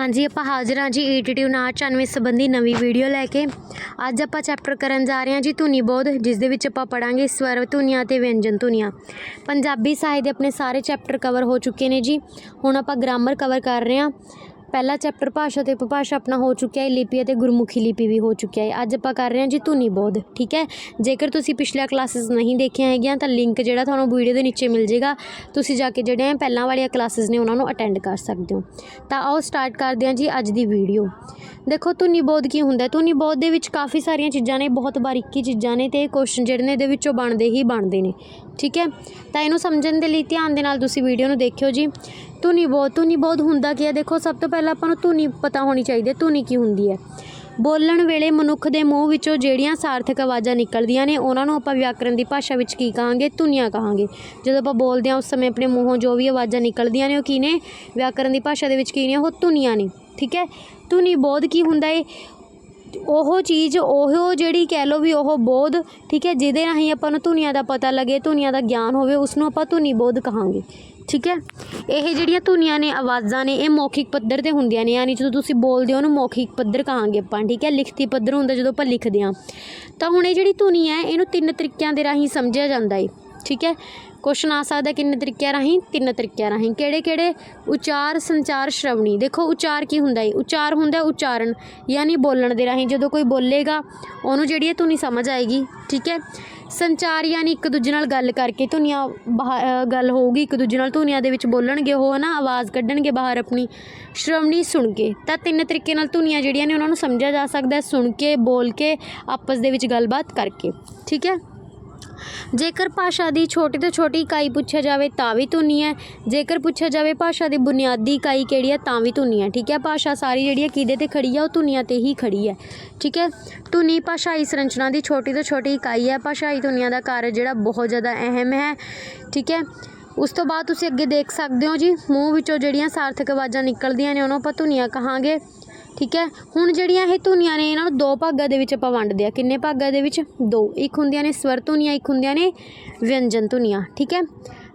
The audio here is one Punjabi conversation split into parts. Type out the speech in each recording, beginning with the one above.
ਹਾਂਜੀ, ਆਪਾਂ ਹਾਜ਼ਰ ਹਾਂ ਜੀ ਈਟੀਟਿਊ ਨਾਚ 94 ਸੰਬੰਧੀ ਨਵੀਂ ਵੀਡੀਓ ਲੈ ਕੇ। ਅੱਜ ਆਪਾਂ ਚੈਪਟਰ ਕਰਨ ਜਾ ਰਹੇ ਹਾਂ ਜੀ ਧੁਨੀ ਬੋਧ, ਜਿਸ ਦੇ ਵਿੱਚ ਆਪਾਂ ਪੜਾਂਗੇ ਸਵਰ ਧੁਨੀਆਂ ਤੇ ਵਿਅੰਜਨ ਧੁਨੀਆਂ। ਪੰਜਾਬੀ ਸਾਹਿਤ ਦੇ ਆਪਣੇ ਸਾਰੇ ਚੈਪਟਰ ਕਵਰ ਹੋ ਚੁੱਕੇ ਨੇ ਜੀ। ਹੁਣ ਆਪਾਂ ਗ੍ਰਾਮਰ ਕਵਰ ਕਰ ਰਹੇ ਹਾਂ। ਪਹਿਲਾ ਚੈਪਟਰ ਭਾਸ਼ਾ ਤੇ ਉਪਭਾਸ਼ਾ ਆਪਣਾ ਹੋ ਚੁੱਕਿਆ ਹੈ, ਲਿਪੀ ਅਤੇ ਗੁਰਮੁਖੀ ਲਿਪੀ ਵੀ ਹੋ ਚੁੱਕਿਆ ਹੈ। ਅੱਜ ਆਪਾਂ ਕਰ ਰਹੇ ਹਾਂ ਜੀ ਧੁਨੀ ਬੋਧ, ਠੀਕ ਹੈ? ਜੇਕਰ ਤੁਸੀਂ ਪਿਛਲੀਆਂ ਕਲਾਸਿਸ ਨਹੀਂ ਦੇਖੀਆਂ ਹੈਗੀਆਂ, ਤਾਂ ਲਿੰਕ ਜਿਹੜਾ ਤੁਹਾਨੂੰ ਵੀਡੀਓ ਦੇ ਨੀਚੇ ਮਿਲ ਜੇਗਾ। ਤੁਸੀਂ ਜਾ ਕੇ ਜਿਹੜੇ ਪਹਿਲਾਂ ਵਾਲੀਆਂ ਕਲਾਸਿਸ ਨੇ, ਉਹਨਾਂ ਨੂੰ ਅਟੈਂਡ ਕਰ ਸਕਦੇ ਹੋ। ਤਾਂ ਆਓ ਸਟਾਰਟ ਕਰਦੇ ਹਾਂ ਜੀ ਅੱਜ ਦੀ ਵੀਡੀਓ। ਦੇਖੋ, ਧੁਨੀ ਬੋਧ ਕੀ ਹੁੰਦਾ ਧੁਨੀ ਬੋਧ ਦੇ ਵਿੱਚ ਕਾਫੀ ਸਾਰੀਆਂ ਚੀਜ਼ਾਂ ਨੇ, ਬਹੁਤ ਬਾਰੀਕੀ ਚੀਜ਼ਾਂ ਨੇ ਤੇ ਕੁਐਸਚਨ ਜਿਹੜੇ ਨੇ, ਇਹਦੇ ਵਿੱਚੋਂ ਬਣਦੇ ਹੀ ਬਣਦੇ ਨੇ, ਠੀਕ ਹੈ? ਤਾਂ ਇਹਨੂੰ ਸਮਝਣ ਦੇ ਲਈ ਧਿਆਨ ਦੇ ਨਾਲ ਤੁਸੀਂ ਵੀਡੀਓ ਨੂੰ ਦੇਖਿਓ ਜੀ। ਧੁਨੀ ਬੋਧ ਧੁਨੀ ਬੋਧ ਹੁੰਦਾ ਕੀ ਹੈ ਦੇਖੋ, ਸਭ ਤੋਂ ਪਹਿਲਾਂ ਆਪਾਂ ਨੂੰ ਧੁਨੀ ਪਤਾ ਹੋਣੀ ਚਾਹੀਦੀ ਹੈ, ਧੁਨੀ ਕੀ ਹੁੰਦੀ ਹੈ? ਬੋਲਣ ਵੇਲੇ ਮਨੁੱਖ ਦੇ ਮੂੰਹ ਵਿੱਚੋਂ ਜਿਹੜੀਆਂ ਸਾਰਥਕ ਆਵਾਜ਼ਾਂ ਨਿਕਲਦੀਆਂ ਨੇ, ਉਹਨਾਂ ਨੂੰ ਆਪਾਂ ਵਿਆਕਰਨ ਦੀ ਭਾਸ਼ਾ ਵਿੱਚ ਕੀ ਕਹਾਂਗੇ? ਧੁਨੀਆਂ ਕਹਾਂਗੇ। ਜਦੋਂ ਆਪਾਂ ਬੋਲਦੇ ਹਾਂ, ਉਸ ਸਮੇਂ ਆਪਣੇ ਮੂੰਹੋਂ ਜੋ ਵੀ ਆਵਾਜ਼ਾਂ ਨਿਕਲਦੀਆਂ ਨੇ, ਉਹ ਕੀ ਨੇ? ਵਿਆਕਰਨ ਦੀ ਭਾਸ਼ਾ ਦੇ ਵਿੱਚ ਕੀ ਨੇ? ਉਹ ਧੁਨੀਆਂ ਨੇ। ਠੀਕ ਹੈ? ਧੁਨੀ ਬੋਧ ਕੀ ਹੁੰਦਾ ਏ? ਉਹ ਚੀਜ਼, ਉਹ ਜਿਹੜੀ ਕਹਿ ਲਓ ਵੀ ਉਹ ਬੋਧ, ਠੀਕ ਹੈ? ਜਿਹਦੇ ਰਾਹੀਂ ਆਪਾਂ ਨੂੰ ਧੁਨੀਆਂ ਦਾ ਪਤਾ ਲੱਗੇ, ਧੁਨੀਆਂ ਦਾ ਗਿਆਨ ਹੋਵੇ ਉਸ ਨੂੰ ਆਪਾਂ ਧੁਨੀ ਬੋਧ ਕਹਾਂਗੇ। ਠੀਕ ਹੈ? ਇਹ ਜਿਹੜੀਆਂ ਧੁਨੀਆਂ ਨੇ, ਆਵਾਜ਼ਾਂ ਨੇ, ਇਹ ਮੌਖਿਕ ਪੱਧਰ ਤੇ ਹੁੰਦੀਆਂ ਨੇ, ਯਾਨੀ ਜਦੋਂ ਤੁਸੀਂ ਬੋਲਦੇ ਹੋ ਉਹਨੂੰ ਮੌਖਿਕ ਪੱਧਰ ਕਹਾਂਗੇ ਆਪਾਂ, ਠੀਕ ਹੈ? ਲਿਖਤੀ ਪੱਧਰ ਹੁੰਦਾ ਜਦੋਂ ਆਪਾਂ ਲਿਖਦੇ ਹਾਂ। ਤਾਂ ਹੁਣ ਇਹ ਜਿਹੜੀ ਧੁਨੀ ਹੈ, ਇਹਨੂੰ ਤਿੰਨ ਤਰੀਕਿਆਂ ਦੇ ਰਾਹੀਂ ਸਮਝਿਆ ਜਾਂਦਾ ਹੈ, ਠੀਕ ਹੈ? ਕੁਐਸਚਨ ਆ ਸਕਦਾ ਕਿੰਨੇ ਤਰੀਕਿਆਂ ਰਾਹੀਂ, ਤਿੰਨ ਤਰੀਕਿਆਂ ਰਾਹੀਂ। ਕਿਹੜੇ ਕਿਹੜੇ? ਉਚਾਰ, ਸੰਚਾਰ, ਸ਼ਰਵਣੀ। ਦੇਖੋ, ਉਚਾਰ ਕੀ ਹੁੰਦਾ ਹੈ ਉਚਾਰ ਹੁੰਦਾ ਉਚਾਰਨ, ਯਾਨੀ ਬੋਲਣ ਦੇ ਰਾਹੀਂ। ਜਦੋਂ ਕੋਈ ਬੋਲੇਗਾ, ਉਹਨੂੰ ਜਿਹੜੀ ਹੈ ਧੁਨੀ ਸਮਝ ਆਏਗੀ, ਠੀਕ ਹੈ ਸੰਚਾਰ ਯਾਨੀ ਇੱਕ ਦੂਜੇ ਨਾਲ ਗੱਲ ਕਰਕੇ ਧੁਨੀਆਂ ਬਾਹ- ਗੱਲ ਹੋਊਗੀ, ਇੱਕ ਦੂਜੇ ਨਾਲ ਧੁਨੀਆਂ ਦੇ ਵਿੱਚ ਬੋਲਣਗੇ, ਉਹ ਨਾ ਆਵਾਜ਼ ਕੱਢਣਗੇ ਬਾਹਰ ਆਪਣੀ। ਸ਼੍ਰਵਣੀ ਸੁਣ ਕੇ। ਤਾਂ ਤਿੰਨ ਤਰੀਕੇ ਨਾਲ ਧੁਨੀਆਂ ਜਿਹੜੀਆਂ ਨੇ, ਉਹਨਾਂ ਨੂੰ ਸਮਝਿਆ ਜਾ ਸਕਦਾ ਸੁਣ ਕੇ, ਬੋਲ ਕੇ, ਆਪਸ ਦੇ ਵਿੱਚ ਗੱਲਬਾਤ ਕਰਕੇ। ਠੀਕ ਹੈ ਜੇਕਰ ਭਾਸ਼ਾ ਦੀ ਛੋਟੀ ਤੋਂ ਛੋਟੀ ਇਕਾਈ ਪੁੱਛਿਆ ਜਾਵੇ ਤਾਂ ਵੀ ਧੁਨੀ ਹੈ। ਜੇਕਰ ਪੁੱਛਿਆ ਜਾਵੇ ਭਾਸ਼ਾ ਦੀ ਬੁਨਿਆਦੀ ਇਕਾਈ ਕਿਹੜੀ ਹੈ, ਤਾਂ ਵੀ ਧੁਨੀ ਹੈ। ਠੀਕ ਹੈ, ਭਾਸ਼ਾ ਸਾਰੀ ਜਿਹੜੀ ਹੈ ਕਿਹਦੇ ਤੇ ਖੜੀ ਹੈ, ਉਹ ਧੁਨੀਆਂ ਤੇ ਹੀ ਖੜੀ ਹੈ। ਠੀਕ ਹੈ, ਧੁਨੀ ਭਾਸ਼ਾਈ ਸੰਰਚਨਾ ਦੀ ਛੋਟੀ ਤੋਂ ਛੋਟੀ ਇਕਾਈ ਹੈ। ਭਾਸ਼ਾਈ ਧੁਨੀਆਂ ਦਾ ਕਾਰਜ ਜਿਹੜਾ ਬਹੁਤ ਜ਼ਿਆਦਾ ਅਹਿਮ ਹੈ। ਠੀਕ ਹੈ, ਉਸ ਤੋਂ ਬਾਅਦ ਤੁਸੀਂ ਅੱਗੇ ਦੇਖ ਸਕਦੇ ਹੋ ਜੀ, ਮੂੰਹ ਵਿੱਚੋਂ ਜਿਹੜੀਆਂ ਸਾਰਥਕ ਆਵਾਜ਼ਾਂ ਨਿਕਲਦੀਆਂ ਨੇ, ਉਹਨੂੰ ਆਪਾਂ ਧੁਨੀਆਂ ਕਹਾਂਗੇ। ਠੀਕ ਹੈ? ਹੁਣ ਜਿਹੜੀਆਂ ਇਹ ਧੁਨੀਆਂ ਨੇ, ਇਹਨਾਂ ਨੂੰ ਦੋ ਭਾਗਾਂ ਦੇ ਵਿੱਚ ਆਪਾਂ ਵੰਡਦੇ ਆ ਕਿੰਨੇ ਭਾਗਾਂ ਦੇ ਵਿੱਚ? ਦੋ। ਇੱਕ ਹੁੰਦੀਆਂ ਨੇ ਸਵਰ ਧੁਨੀਆਂ, ਇੱਕ ਹੁੰਦੀਆਂ ਨੇ ਵਿਅੰਜਨ ਧੁਨੀਆਂ, ਠੀਕ ਹੈ?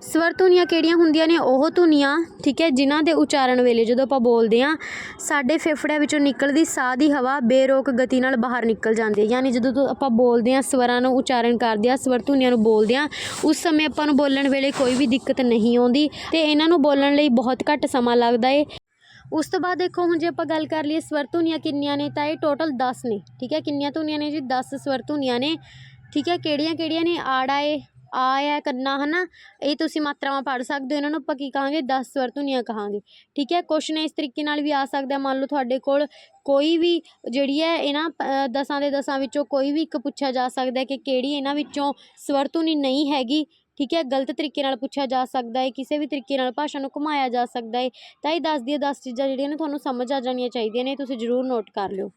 ਸਵਰ ਧੁਨੀਆਂ ਕਿਹੜੀਆਂ ਹੁੰਦੀਆਂ ਨੇ? ਉਹ ਧੁਨੀਆਂ, ਠੀਕ ਹੈ, ਜਿਨ੍ਹਾਂ ਦੇ ਉਚਾਰਨ ਵੇਲੇ ਜਦੋਂ ਆਪਾਂ ਬੋਲਦੇ ਆ ਸਾਡੇ ਫੇਫੜਿਆਂ ਵਿੱਚੋਂ ਨਿਕਲਦੀ ਸਾਹ ਦੀ ਹਵਾ ਬੇਰੋਕ ਗਤੀ ਨਾਲ ਬਾਹਰ ਨਿਕਲ ਜਾਂਦੀ ਹੈ। ਯਾਨੀ ਜਦੋਂ ਤੋਂ ਆਪਾਂ ਬੋਲਦੇ ਆ ਸਵਰਾਂ ਨੂੰ ਉਚਾਰਨ ਕਰਦੇ ਆ ਸਵਰ ਧੁਨੀਆਂ ਨੂੰ ਬੋਲਦੇ ਆ ਉਸ ਸਮੇਂ ਆਪਾਂ ਨੂੰ ਬੋਲਣ ਵੇਲੇ ਕੋਈ ਵੀ ਦਿੱਕਤ ਨਹੀਂ ਆਉਂਦੀ ਤੇ ਇਹਨਾਂ ਨੂੰ ਬੋਲਣ ਲਈ ਬਹੁਤ ਘੱਟ ਸਮਾਂ ਲੱਗਦਾ ਏ। ਉਸ ਤੋਂ ਬਾਅਦ ਦੇਖੋ ਹੁਣ ਜੇ ਆਪਾਂ ਗੱਲ ਕਰ ਲਈਏ ਸਵਰ ਧੁਨੀਆਂ ਕਿੰਨੀਆਂ ਨੇ ਤਾਂ ਇਹ ਟੋਟਲ 10 ਨੇ ਠੀਕ ਹੈ? ਕਿੰਨੀਆਂ ਧੁਨੀਆਂ ਨੇ ਜੀ? 10 ਸਵਰ ਧੁਨੀਆਂ ਨੇ ਠੀਕ ਹੈ? ਕਿਹੜੀਆਂ ਕਿਹੜੀਆਂ ਨੇ? ਆੜਾ ਏ ਆ ਹੈ ਕੰਨਾ ਹਨਾ? ਇਹ ਤੁਸੀਂ ਮਾਤਰਾਵਾਂ ਪੜ੍ਹ ਸਕਦੇ ਹੋ ਇਹਨਾਂ ਨੂੰ ਆਪਾਂ ਕੀ ਕਹਾਂਗੇ? 10 ਸਵਰ ਧੁਨੀਆਂ ਕਹਾਂਗੇ ਠੀਕ ਹੈ? ਕੁਐਸਚਨ ਇਸ ਤਰੀਕੇ ਨਾਲ ਵੀ ਆ ਸਕਦਾ ਮੰਨ ਲਓ ਤੁਹਾਡੇ ਕੋਲ ਕੋਈ ਵੀ ਜਿਹੜੀ ਹੈ ਇਹਨਾਂ ਅ, ਦਸਾਂ ਦੇ ਦਸਾਂ ਵਿੱਚੋਂ ਕੋਈ ਵੀ ਇੱਕ ਪੁੱਛਿਆ ਜਾ ਸਕਦਾ ਕਿ ਕਿਹੜੀ ਇਹਨਾਂ ਵਿੱਚੋਂ ਸਵਰ ਧੁਨੀ ਨਹੀਂ ਹੈਗੀ ਠੀਕ ਹੈ, ਗਲਤ ਤਰੀਕੇ ਨਾਲ ਪੁੱਛਿਆ ਜਾ ਸਕਦਾ ਹੈ, ਕਿਸੇ ਵੀ ਤਰੀਕੇ ਨਾਲ ਭਾਸ਼ਾ ਨੂੰ ਘੁਮਾਇਆ ਜਾ ਸਕਦਾ ਹੈ, ਤਾਂ ਇਹ ਦੱਸ ਦੀਆਂ 10 ਚੀਜ਼ਾਂ ਜਿਹੜੀਆਂ ਨੇ ਤੁਹਾਨੂੰ ਸਮਝ ਆ ਜਾਣੀਆਂ ਚਾਹੀਦੀਆਂ ਨੇ, ਤੁਸੀਂ ਜ਼ਰੂਰ ਨੋਟ ਕਰ ਲਿਓ।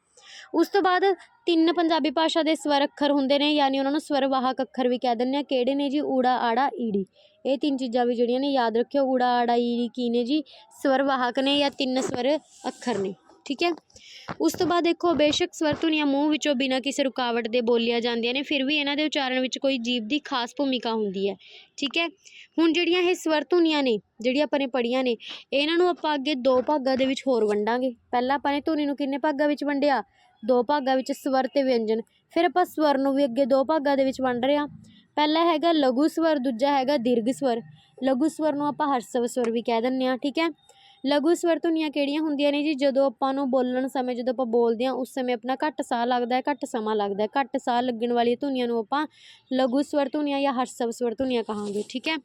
ਉਸ ਤੋਂ ਬਾਅਦ ਤਿੰਨ ਪੰਜਾਬੀ ਭਾਸ਼ਾ ਦੇ ਸਵਰ ਅੱਖਰ ਹੁੰਦੇ ਨੇ, ਯਾਨੀ ਉਹਨਾਂ ਨੂੰ ਸਵਰ ਵਾਹਕ ਅੱਖਰ ਵੀ ਕਹਿ ਦਿੰਦੇ ਆ, ਕਿਹੜੇ ਨੇ ਜੀ? ਊੜਾ, ਆੜਾ, ਈੜੀ। ਇਹ ਤਿੰਨ ਚੀਜ਼ਾਂ ਵੀ ਜਿਹੜੀਆਂ ਨੇ, ਯਾਦ ਰੱਖਿਓ, ਊੜਾ, ਆੜਾ, ਈੜੀ, ਕੀ ਨੇ ਜੀ? ਸਵਰ ਵਾਹਕ ਨੇ ਜਾਂ ਤਿੰਨ ਸਵਰ ਅੱਖਰ ਨੇ। ਠੀਕ ਹੈ? ਉਸ ਤੋਂ ਬਾਅਦ ਦੇਖੋ, ਬੇਸ਼ੱਕ ਸਵਰ ਧੁਨੀਆਂ ਮੂੰਹ ਵਿੱਚੋਂ ਬਿਨਾਂ ਕਿਸੇ ਰੁਕਾਵਟ ਦੇ ਬੋਲੀਆਂ ਜਾਂਦੀਆਂ ਨੇ, ਫਿਰ ਵੀ ਇਹਨਾਂ ਦੇ ਉਚਾਰਨ ਵਿੱਚ ਕੋਈ ਜੀਵ ਦੀ ਖਾਸ ਭੂਮਿਕਾ ਹੁੰਦੀ ਹੈ। ਠੀਕ ਹੈ? ਹੁਣ ਜਿਹੜੀਆਂ ਇਹ ਸਵਰ ਧੁਨੀਆਂ ਨੇ, ਜਿਹੜੀਆਂ ਆਪਾਂ ਨੇ ਪੜ੍ਹੀਆਂ ਨੇ, ਇਹਨਾਂ ਨੂੰ ਆਪਾਂ ਅੱਗੇ ਦੋ ਭਾਗਾਂ ਦੇ ਵਿੱਚ ਹੋਰ ਵੰਡਾਂਗੇ। ਪਹਿਲਾਂ ਆਪਾਂ ਨੇ ਧੁਨੀ ਨੂੰ ਕਿੰਨੇ ਭਾਗਾਂ ਵਿੱਚ ਵੰਡਿਆ? ਦੋ ਭਾਗਾਂ ਵਿੱਚ ਸਵਰ ਤੇ ਵਿਅੰਜਨ। ਫਿਰ ਆਪਾਂ ਸਵਰ ਨੂੰ ਵੀ ਅੱਗੇ ਦੋ ਭਾਗਾਂ ਦੇ ਵਿੱਚ ਵੰਡ ਰਹੇ ਹਾਂ। ਪਹਿਲਾ ਹੈਗਾ ਲਘੂ ਸਵਰ, ਦੂਜਾ ਹੈਗਾ ਦੀਰਘ ਸਵਰ। ਲਘੂ ਸਵਰ ਨੂੰ ਆਪਾਂ ਹਰਸਵ ਸਵਰ ਵੀ ਕਹਿ ਦਿੰਦੇ ਹਾਂ, ਠੀਕ ਹੈ? ਲਘੂ ਸਵਰ ਧੁਨੀਆਂ ਕਿਹੜੀਆਂ ਹੁੰਦੀਆਂ ਨੇ ਜੀ? ਜਦੋਂ ਆਪਾਂ ਨੂੰ ਬੋਲਣ ਸਮੇਂ, ਜਦੋਂ ਆਪਾਂ ਬੋਲਦੇ ਹਾਂ, ਉਸ ਸਮੇਂ ਆਪਣਾ ਘੱਟ ਸਾਹ ਲੱਗਦਾ ਹੈ, ਘੱਟ ਸਮਾਂ ਲੱਗਦਾ ਹੈ। ਘੱਟ ਸਾਹ ਲੱਗਣ ਵਾਲੀਆਂ ਧੁਨੀਆਂ ਨੂੰ ਆਪਾਂ ਲਘੂ ਸਵਰ ਧੁਨੀਆਂ ਜਾਂ ਹਰਸਵ ਸਵਰ ਧੁਨੀਆਂ ਕਹਾਂਗੇ, ਠੀਕ ਹੈ?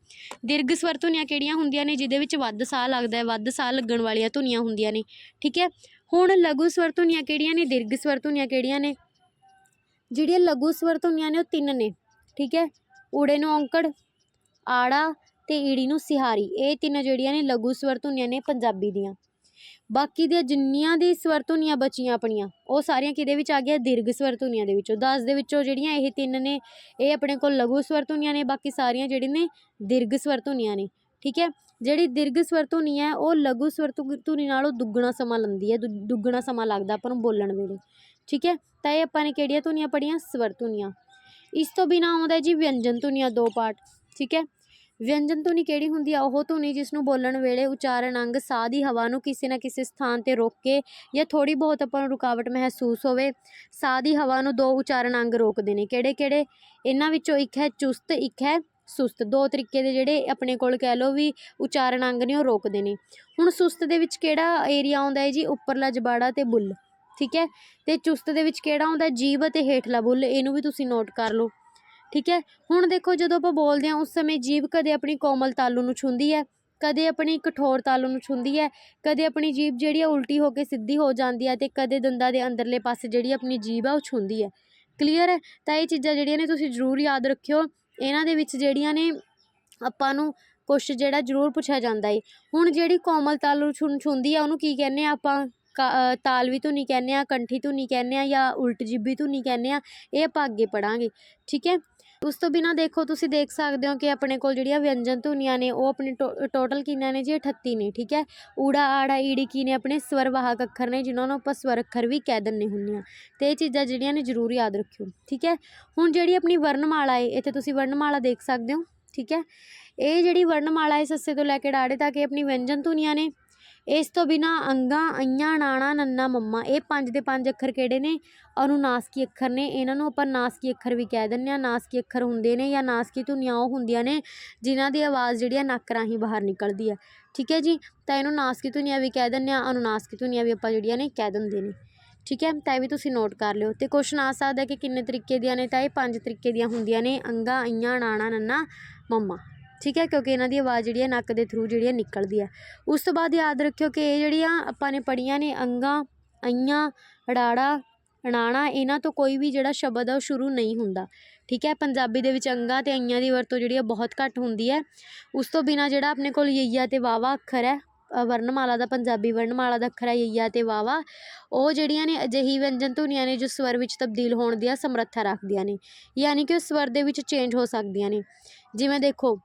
ਦੀਰਘ ਸਵਰ ਧੁਨੀਆਂ ਕਿਹੜੀਆਂ ਹੁੰਦੀਆਂ ਨੇ, ਜਿਹਦੇ ਵਿੱਚ ਵੱਧ ਸਾਹ ਲੱਗਦਾ ਹੈ, ਵੱਧ ਸਾਹ ਲੱਗਣ ਵਾਲੀਆਂ ਧੁਨੀਆਂ ਹੁੰਦੀਆਂ ਨੇ, ਠੀਕ ਹੈ? ਹੁਣ ਲਘੂ ਸਵਰ ਧੁਨੀਆਂ ਕਿਹੜੀਆਂ ਨੇ, ਦੀਰਘ ਸਵਰ ਧੁਨੀਆਂ ਕਿਹੜੀਆਂ ਨੇ? ਜਿਹੜੀਆਂ ਲਘੂ ਸਵਰ ਧੁਨੀਆਂ ਨੇ ਉਹ ਤਿੰਨ ਨੇ, ਠੀਕ ਹੈ? ਊੜੇ ਨੂੰ ਔਂਕੜ, ਆੜਾ ਅਤੇ ਈੜੀ ਨੂੰ ਸਿਹਾਰੀ। ਇਹ ਤਿੰਨ ਜਿਹੜੀਆਂ ਨੇ ਲਘੂ ਸਵਰ ਧੁਨੀਆਂ ਨੇ ਪੰਜਾਬੀ ਦੀਆਂ। ਬਾਕੀ ਦੀਆਂ ਜਿੰਨੀਆਂ ਦੀ ਸਵਰ ਧੁਨੀਆਂ ਬਚੀਆਂ ਆਪਣੀਆਂ, ਉਹ ਸਾਰੀਆਂ ਕਿਹਦੇ ਵਿੱਚ ਆ ਗਿਆ ਦੀਰਘ ਸਵਰ ਧੁਨੀਆਂ ਦੇ ਵਿੱਚੋਂ। 10 ਦੇ ਵਿੱਚੋਂ ਜਿਹੜੀਆਂ ਇਹ ਤਿੰਨ ਨੇ, ਇਹ ਆਪਣੇ ਕੋਲ ਲਘੂ ਸਵਰ ਧੁਨੀਆਂ ਨੇ, ਬਾਕੀ ਸਾਰੀਆਂ ਜਿਹੜੀਆਂ ਨੇ ਦੀਰਘ ਸਵਰ ਧੁਨੀਆਂ ਨੇ। ਠੀਕ ਹੈ? ਜਿਹੜੀ ਦੀਰਘ ਸਵਰ ਧੁਨੀ ਹੈ, ਉਹ ਲਘੂ ਸਵਰ ਧੁਨੀ ਨਾਲੋਂ ਦੁੱਗਣਾ ਸਮਾਂ ਲੈਂਦੀ ਹੈ, ਦੁ- ਦੁੱਗਣਾ ਸਮਾਂ ਲੱਗਦਾ ਆਪਾਂ ਨੂੰ ਬੋਲਣ ਵੇਲੇ। ਠੀਕ ਹੈ? ਤਾਂ ਇਹ ਆਪਾਂ ਨੇ ਕਿਹੜੀਆਂ ਧੁਨੀਆਂ ਪੜ੍ਹੀਆਂ? ਸਵਰ ਧੁਨੀਆਂ। ਇਸ ਤੋਂ ਬਿਨਾਂ ਆਉਂਦਾ ਜੀ ਵਿਅੰਜਨ ਧੁਨੀਆਂ, ਦੋ ਪਾਰਟ ਠੀਕ ਹੈ? ਵਿਅੰਜਨ ਧੁਨੀ ਕਿਹੜੀ ਹੁੰਦੀ ਆ, ਉਹ ਧੁਨੀ ਜਿਸ ਨੂੰ ਬੋਲਣ ਵੇਲੇ ਉਚਾਰਨ ਅੰਗ ਸਾਹ ਦੀ ਹਵਾ ਨੂੰ ਕਿਸੇ ਨਾ ਕਿਸੇ ਸਥਾਨ ਤੇ ਰੋਕ ਕੇ ਜਾਂ ਥੋੜ੍ਹੀ ਬਹੁਤ ਆਪਾਂ ਨੂੰ ਰੁਕਾਵਟ ਮਹਿਸੂਸ ਹੋਵੇ ਸਾਹ ਦੀ ਹਵਾ ਨੂੰ ਦੋ ਉਚਾਰਨ ਅੰਗ ਰੋਕਦੇ ਨੇ। ਕਿਹੜੇ ਕਿਹੜੇ? ਇਹਨਾਂ ਵਿੱਚੋਂ ਇੱਕ ਹੈ ਚੁਸਤ, ਇੱਕ ਹੈ ਸੁਸਤ। ਦੋ ਤਰੀਕੇ ਦੇ ਜਿਹੜੇ ਆਪਣੇ ਕੋਲ ਕਹਿ ਲਓ ਵੀ ਉਚਾਰਨ ਅੰਗ ਨੇ, ਉਹ ਰੋਕਦੇ ਨੇ। ਹੁਣ ਸੁਸਤ ਦੇ ਵਿੱਚ ਕਿਹੜਾ ਏਰੀਆ ਆਉਂਦਾ ਹੈ ਜੀ? ਉੱਪਰਲਾ ਜਬਾੜਾ ਤੇ ਬੁੱਲ। ਠੀਕ ਹੈ? ਤੇ ਚੁਸਤ ਦੇ ਵਿੱਚ ਕਿਹੜਾ ਆਉਂਦਾ ਜੀਭ ਅਤੇ ਹੇਠਲਾ ਬੁੱਲ। ਇਹਨੂੰ ਵੀ ਤੁਸੀਂ ਨੋਟ ਕਰ ਲਓ। ਠੀਕ ਹੈ? ਹੁਣ ਦੇਖੋ ਜਦੋਂ ਆਪਾਂ ਬੋਲਦੇ ਹਾਂ, ਉਸ ਸਮੇਂ ਜੀਭ ਕਦੇ ਆਪਣੀ ਕੋਮਲ ਤਾਲੂ ਨੂੰ ਛੂੰਹਦੀ ਹੈ, ਕਦੇ ਆਪਣੀ ਕਠੋਰ ਤਾਲੂ ਨੂੰ ਛੂੰਹਦੀ ਹੈ, ਕਦੇ ਆਪਣੀ ਜੀਭ ਜਿਹੜੀ ਆ ਉਲਟੀ ਹੋ ਕੇ ਸਿੱਧੀ ਹੋ ਜਾਂਦੀ ਹੈ ਤੇ ਕਦੇ ਦੰਦਾਂ ਦੇ ਅੰਦਰਲੇ ਪਾਸੇ ਜਿਹੜੀ ਆਪਣੀ ਜੀਭ ਆ ਉਹ ਛੂੰਹਦੀ ਹੈ। ਕਲੀਅਰ ਹੈ? ਤਾਂ ਇਹ ਚੀਜ਼ਾਂ ਜਿਹੜੀਆਂ ਨੇ ਤੁਸੀਂ ਜ਼ਰੂਰ ਯਾਦ ਰੱਖਿਓ। ਇਹਨਾਂ ਦੇ ਵਿੱਚ ਜਿਹੜੀਆਂ ਨੇ ਆਪਾਂ ਨੂੰ ਕੁਛ ਜਿਹੜਾ ਜ਼ਰੂਰ ਪੁੱਛਿਆ ਜਾਂਦਾ ਏ। ਹੁਣ ਜਿਹੜੀ ਕੋਮਲ ਤਾਲੂ ਛੁੰ ਛੁੰਦੀ ਆ, ਉਹਨੂੰ ਕੀ ਕਹਿੰਦੇ ਆ ਆਪਾਂ? ਕਾ- ਤਾਲਵੀ ਧੁਨੀ ਕਹਿੰਦੇ ਆ, ਕੰਠੀ ਧੁਨੀ ਕਹਿੰਦੇ ਆ, ਜਾਂ ਉਲਟ ਜਿੱਬੀ ਧੁਨੀ ਕਹਿੰਦੇ ਆ, ਇਹ ਆਪਾਂ ਅੱਗੇ ਪੜਾਂਗੇ ਠੀਕ ਹੈ? ਉਸ ਤੋਂ ਬਿਨਾ ਦੇਖੋ, ਤੁਸੀਂ ਦੇਖ ਸਕਦੇ ਹੋ ਕਿ ਆਪਣੇ ਕੋਲ ਜਿਹੜੀਆਂ ਵਿਅੰਜਨ ਧੁਨੀਆਂ ਨੇ, ਉਹ ਆਪਣੇ ਟੋਟਲ ਕਿੰਨੀਆਂ ਨੇ ਜੀ? 38 ਨੇ, ਠੀਕ ਹੈ? ਊੜਾ, ਆੜਾ ਈੜੀ ਕੀ ਨੇ ਆਪਣੇ ਸਵਰ ਵਾਹਕ ਅੱਖਰ ਨੇ, ਜਿਨ੍ਹਾਂ ਨੂੰ ਆਪਾਂ ਸਵਰ ਅੱਖਰ ਵੀ ਕਹਿ ਦਿੰਦੇ ਹੁੰਦੇ ਆ ਤੇ ਇਹ ਚੀਜ਼ਾਂ ਜਿਹੜੀਆਂ ਨੇ ਜ਼ਰੂਰ ਯਾਦ ਰੱਖਿਓ, ਠੀਕ ਹੈ? ਹੁਣ ਜਿਹੜੀ ਆਪਣੀ ਵਰਣਮਾਲਾ ਹੈ ਇੱਥੇ ਤੁਸੀਂ ਵਰਣਮਾਲਾ ਦੇਖ ਸਕਦੇ ਹੋ, ਠੀਕ ਹੈ? ਇਹ ਜਿਹੜੀ ਵਰਣਮਾਲਾ ਹੈ ਸੱਸੇ ਤੋਂ ਲੈ ਕੇ ਡਾੜੇ ਤੱਕ, ਇਹ ਆਪਣੀ ਵਿਅੰਜਨ ਧੁਨੀਆਂ ਨੇ ਇਸ ਤੋਂ ਬਿਨਾਂ ਅੰਗਾ, ਅਈਆਂ, ਨਾਣਾ, ਨੰਨਾ, ਮੰਮਾ, ਇਹ ਪੰਜ ਦੇ ਪੰਜ ਅੱਖਰ ਕਿਹੜੇ ਨੇ? ਅਨੁਨਾਸਕੀ ਅੱਖਰ ਨੇ। ਇਹਨਾਂ ਨੂੰ ਆਪਾਂ ਨਾਸਕੀ ਅੱਖਰ ਵੀ ਕਹਿ ਦਿੰਦੇ ਆ ਨਾਸਕੀ ਅੱਖਰ ਹੁੰਦੇ ਨੇ ਜਾਂ ਨਾਸਕੀ ਧੁਨੀਆਂ ਉਹ ਹੁੰਦੀਆਂ ਨੇ, ਜਿਨ੍ਹਾਂ ਦੀ ਆਵਾਜ਼ ਜਿਹੜੀ ਆ ਨੱਕ ਰਾਹੀਂ ਬਾਹਰ ਨਿਕਲਦੀ ਹੈ ਠੀਕ ਹੈ ਜੀ? ਤਾਂ ਇਹਨੂੰ ਨਾਸਕੀ ਧੁਨੀਆਂ ਵੀ ਕਹਿ ਦਿੰਦੇ ਆ ਅਨੁਨਾਸਕੀ ਧੁਨੀਆਂ ਵੀ ਆਪਾਂ ਜਿਹੜੀਆਂ ਨੇ ਕਹਿ ਦਿੰਦੇ ਨੇ। ਠੀਕ ਹੈ? ਤਾਂ ਇਹ ਵੀ ਤੁਸੀਂ ਨੋਟ ਕਰ ਲਿਓ। ਤੇ ਕੁਐਸਚਨ ਆ ਸਕਦਾ ਕਿ ਕਿੰਨੇ ਤਰੀਕੇ ਦੀਆਂ ਨੇ? ਤਾਂ ਇਹ ਪੰਜ ਤਰੀਕੇ ਦੀਆਂ ਹੁੰਦੀਆਂ ਨੇ। ਅੰਗਾ, ਅਈਆਂ, ਨਾਣਾ, ਨੰਨਾ, ਮੰਮਾ। ਠੀਕ ਹੈ, ਕਿਉਂਕਿ ਇਹਨਾਂ ਦੀ ਆਵਾਜ਼ ਜਿਹੜੀ ਹੈ ਨੱਕ ਦੇ ਥਰੂ ਜਿਹੜੀ ਹੈ ਨਿਕਲਦੀ ਹੈ। ਉਸ ਤੋਂ ਬਾਅਦ ਯਾਦ ਰੱਖਿਓ ਕਿ ਇਹ ਜਿਹੜੀਆਂ ਆਪਾਂ ਨੇ ਪੜੀਆਂ ਨੇ ਅੰਗਾ, ਅਈਆਂ, ਅੜਾੜਾ, ਅਣਾਣਾ, ਇਹਨਾਂ ਤੋਂ ਕੋਈ ਵੀ ਜਿਹੜਾ ਸ਼ਬਦ ਆ ਉਹ ਸ਼ੁਰੂ ਨਹੀਂ ਹੁੰਦਾ। ਠੀਕ ਹੈ, ਪੰਜਾਬੀ ਦੇ ਵਿੱਚ ਅੰਗਾ ਤੇ ਅਈਆਂ ਦੀ ਵਰਤੋਂ ਜਿਹੜੀ ਹੈ ਬਹੁਤ ਘੱਟ ਹੁੰਦੀ ਹੈ। ਉਸ ਤੋਂ ਬਿਨਾ ਜਿਹੜਾ ਆਪਣੇ ਕੋਲ ਯਈਆ ਤੇ ਵਾਵਾ ਅੱਖਰ ਹੈ ਵਰਣਮਾਲਾ ਦਾ, ਪੰਜਾਬੀ ਵਰਣਮਾਲਾ ਦਾ ਅੱਖਰ ਹੈ ਯਈਆ ਤੇ ਵਾਵਾ ਉਹ ਜਿਹੜੀਆਂ ਨੇ ਅਜਿਹੀ ਵਿਅੰਜਨ ਧੁਨੀਆਂ ਨੇ ਜੋ ਸਵਰ ਵਿੱਚ ਤਬਦੀਲ ਹੋਣ ਦੀ ਸਮਰੱਥਾ ਰੱਖਦੀਆਂ ਨੇ, ਯਾਨੀ ਕਿ ਉਹ ਸਵਰ ਦੇ ਵਿੱਚ ਚੇਂਜ ਹੋ ਸਕਦੀਆਂ ਨੇ। ਜਿਵੇਂ ਦੇਖੋ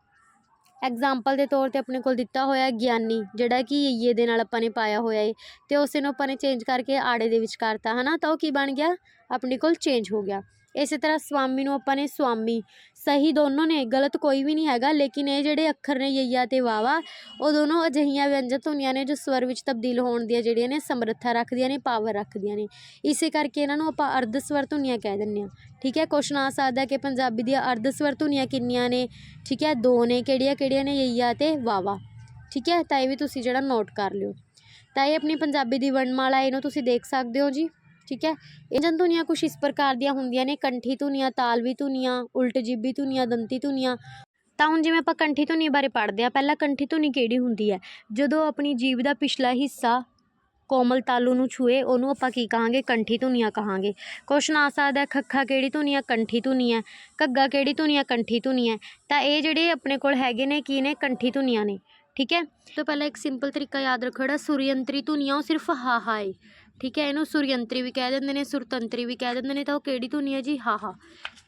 ਐਗਜ਼ਾਮਪਲ ਦੇ ਤੌਰ ਤੇ ਆਪਣੇ ਕੋਲ ਦਿੱਤਾ ਹੋਇਆ ਗਿਆਨੀ, ਜਿਹੜਾ ਕਿ ਯਈਏ ਦੇ ਨਾਲ ਆਪਾਂ ਨੇ ਪਾਇਆ ਹੋਇਆ ਏ ਤੇ ਉਸੇ ਨੂੰ ਆਪਾਂ ਨੇ ਚੇਂਜ ਕਰਕੇ ਆੜੇ ਦੇ ਵਿੱਚ ਕਰਤਾ, ਹਨਾ? ਤਾਂ ਉਹ ਕੀ ਬਣ ਗਿਆ? ਆਪਣੇ ਕੋਲ ਚੇਂਜ ਹੋ ਗਿਆ। ਇਸੇ ਤਰ੍ਹਾਂ ਸਵਾਮੀ ਨੂੰ ਆਪਾਂ ਨੇ ਸੁਆਮੀ ਸਹੀ ਦੋਨੋਂ ਨੇ, ਗਲਤ ਕੋਈ ਵੀ ਨਹੀਂ ਹੈਗਾ। ਲੇਕਿਨ ਇਹ ਜਿਹੜੇ ਅੱਖਰ ਨੇ ਯਈਆ ਤੇ ਵਾਵਾ, ਉਹ ਦੋਨੋਂ ਅਜਿਹੀਆਂ ਵਿਅੰਜਨ ਧੁਨੀਆਂ ਨੇ ਜੋ ਸਵਰ ਵਿੱਚ ਤਬਦੀਲ ਹੋਣ ਦੀਆਂ ਜਿਹੜੀਆਂ ਨੇ ਸਮਰੱਥਾ ਰੱਖਦੀਆਂ ਨੇ, ਪਾਵਰ ਰੱਖਦੀਆਂ ਨੇ। ਇਸੇ ਕਰਕੇ ਇਹਨਾਂ ਨੂੰ ਆਪਾਂ ਅਰਧ ਸਵਰ ਧੁਨੀਆਂ ਕਹਿ ਦਿੰਦੇ ਹਾਂ। ਠੀਕ ਹੈ ਕੁਐਸਚਨ ਆ ਸਕਦਾ ਕਿ ਪੰਜਾਬੀ ਦੀਆਂ ਅਰਧ ਸਵਰ ਧੁਨੀਆਂ ਕਿੰਨੀਆਂ ਨੇ? ਠੀਕ ਹੈ, ਦੋ ਨੇ, ਕਿਹੜੀਆਂ ਕਿਹੜੀਆਂ ਨੇ? ਯਈਆ ਤੇ ਵਾਵਾ। ਠੀਕ ਹੈ, ਤਾਂ ਇਹ ਵੀ ਤੁਸੀਂ ਜਿਹੜਾ ਨੋਟ ਕਰ ਲਿਓ। ਤਾਂ ਇਹ ਆਪਣੀ ਪੰਜਾਬੀ ਦੀ ਵਰਣਮਾਲਾ, ਇਹਨੂੰ ਤੁਸੀਂ ਦੇਖ ਸਕਦੇ ਹੋ ਜੀ। ਠੀਕ ਹੈ? ਇਹ ਜਨ ਧੁਨੀਆਂ ਕੁਛ ਇਸ ਪ੍ਰਕਾਰ ਦੀਆਂ ਹੁੰਦੀਆਂ ਨੇ ਕੰਠੀ ਧੁਨੀਆਂ ਤਾਲਵੀ ਧੁਨੀਆਂ ਉਲਟ ਜਿੱਬੀ ਧੁਨੀਆਂ ਦੰਤੀ ਧੁਨੀਆਂ। ਤਾਂ ਹੁਣ ਜਿਵੇਂ ਆਪਾਂ ਕੰਠੀ ਧੁਨੀ ਬਾਰੇ ਪੜ੍ਹਦੇ ਆ ਪਹਿਲਾਂ ਕੰਠੀ ਧੁਨੀ ਕਿਹੜੀ ਹੁੰਦੀ ਹੈ? ਜਦੋਂ ਆਪਣੀ ਜੀਭ ਦਾ ਪਿਛਲਾ ਹਿੱਸਾ ਕੋਮਲ ਤਾਲੂ ਨੂੰ ਛੂਏ ਉਹਨੂੰ ਆਪਾਂ ਕੀ ਕਹਾਂਗੇ? ਕੰਠੀ ਧੁਨੀਆਂ ਕਹਾਂਗੇ। ਕੁਐਸਚਨ ਆ ਸਕਦਾ ਹੈ, ਖੱਖਾ ਕਿਹੜੀ ਧੁਨੀ ਕੰਠੀ ਧੁਨੀ ਹੈ। ਘੱਗਾ ਕਿਹੜੀ ਧੁਨੀ ਕੰਠੀ ਧੁਨੀ ਹੈ। ਤਾਂ ਇਹ ਜਿਹੜੇ ਆਪਣੇ ਕੋਲ ਹੈਗੇ ਨੇ ਕੀ ਨੇ? ਕੰਠੀ ਧੁਨੀਆਂ ਨੇ। ਠੀਕ ਹੈ? ਤੋਂ ਪਹਿਲਾਂ ਇੱਕ ਸਿੰਪਲ ਤਰੀਕਾ ਯਾਦ ਰੱਖੋ ਜਿਹੜਾ ਸੁਰਯੰਤਰੀ ਧੁਨੀਆਂ ਉਹ ਸਿਰਫ ਹਾ ਹਾ ਏ। ਠੀਕ ਹੈ, ਇਹਨੂੰ ਸੁਰਯੰਤਰੀ ਵੀ ਕਹਿ ਦਿੰਦੇ ਨੇ, ਸੁਰਤੰਤਰੀ ਵੀ ਕਹਿ ਦਿੰਦੇ ਨੇ, ਤਾਂ ਉਹ ਕਿਹੜੀ ਧੁਨੀ ਹੈ ਜੀ? ਹਾ ਹਾ।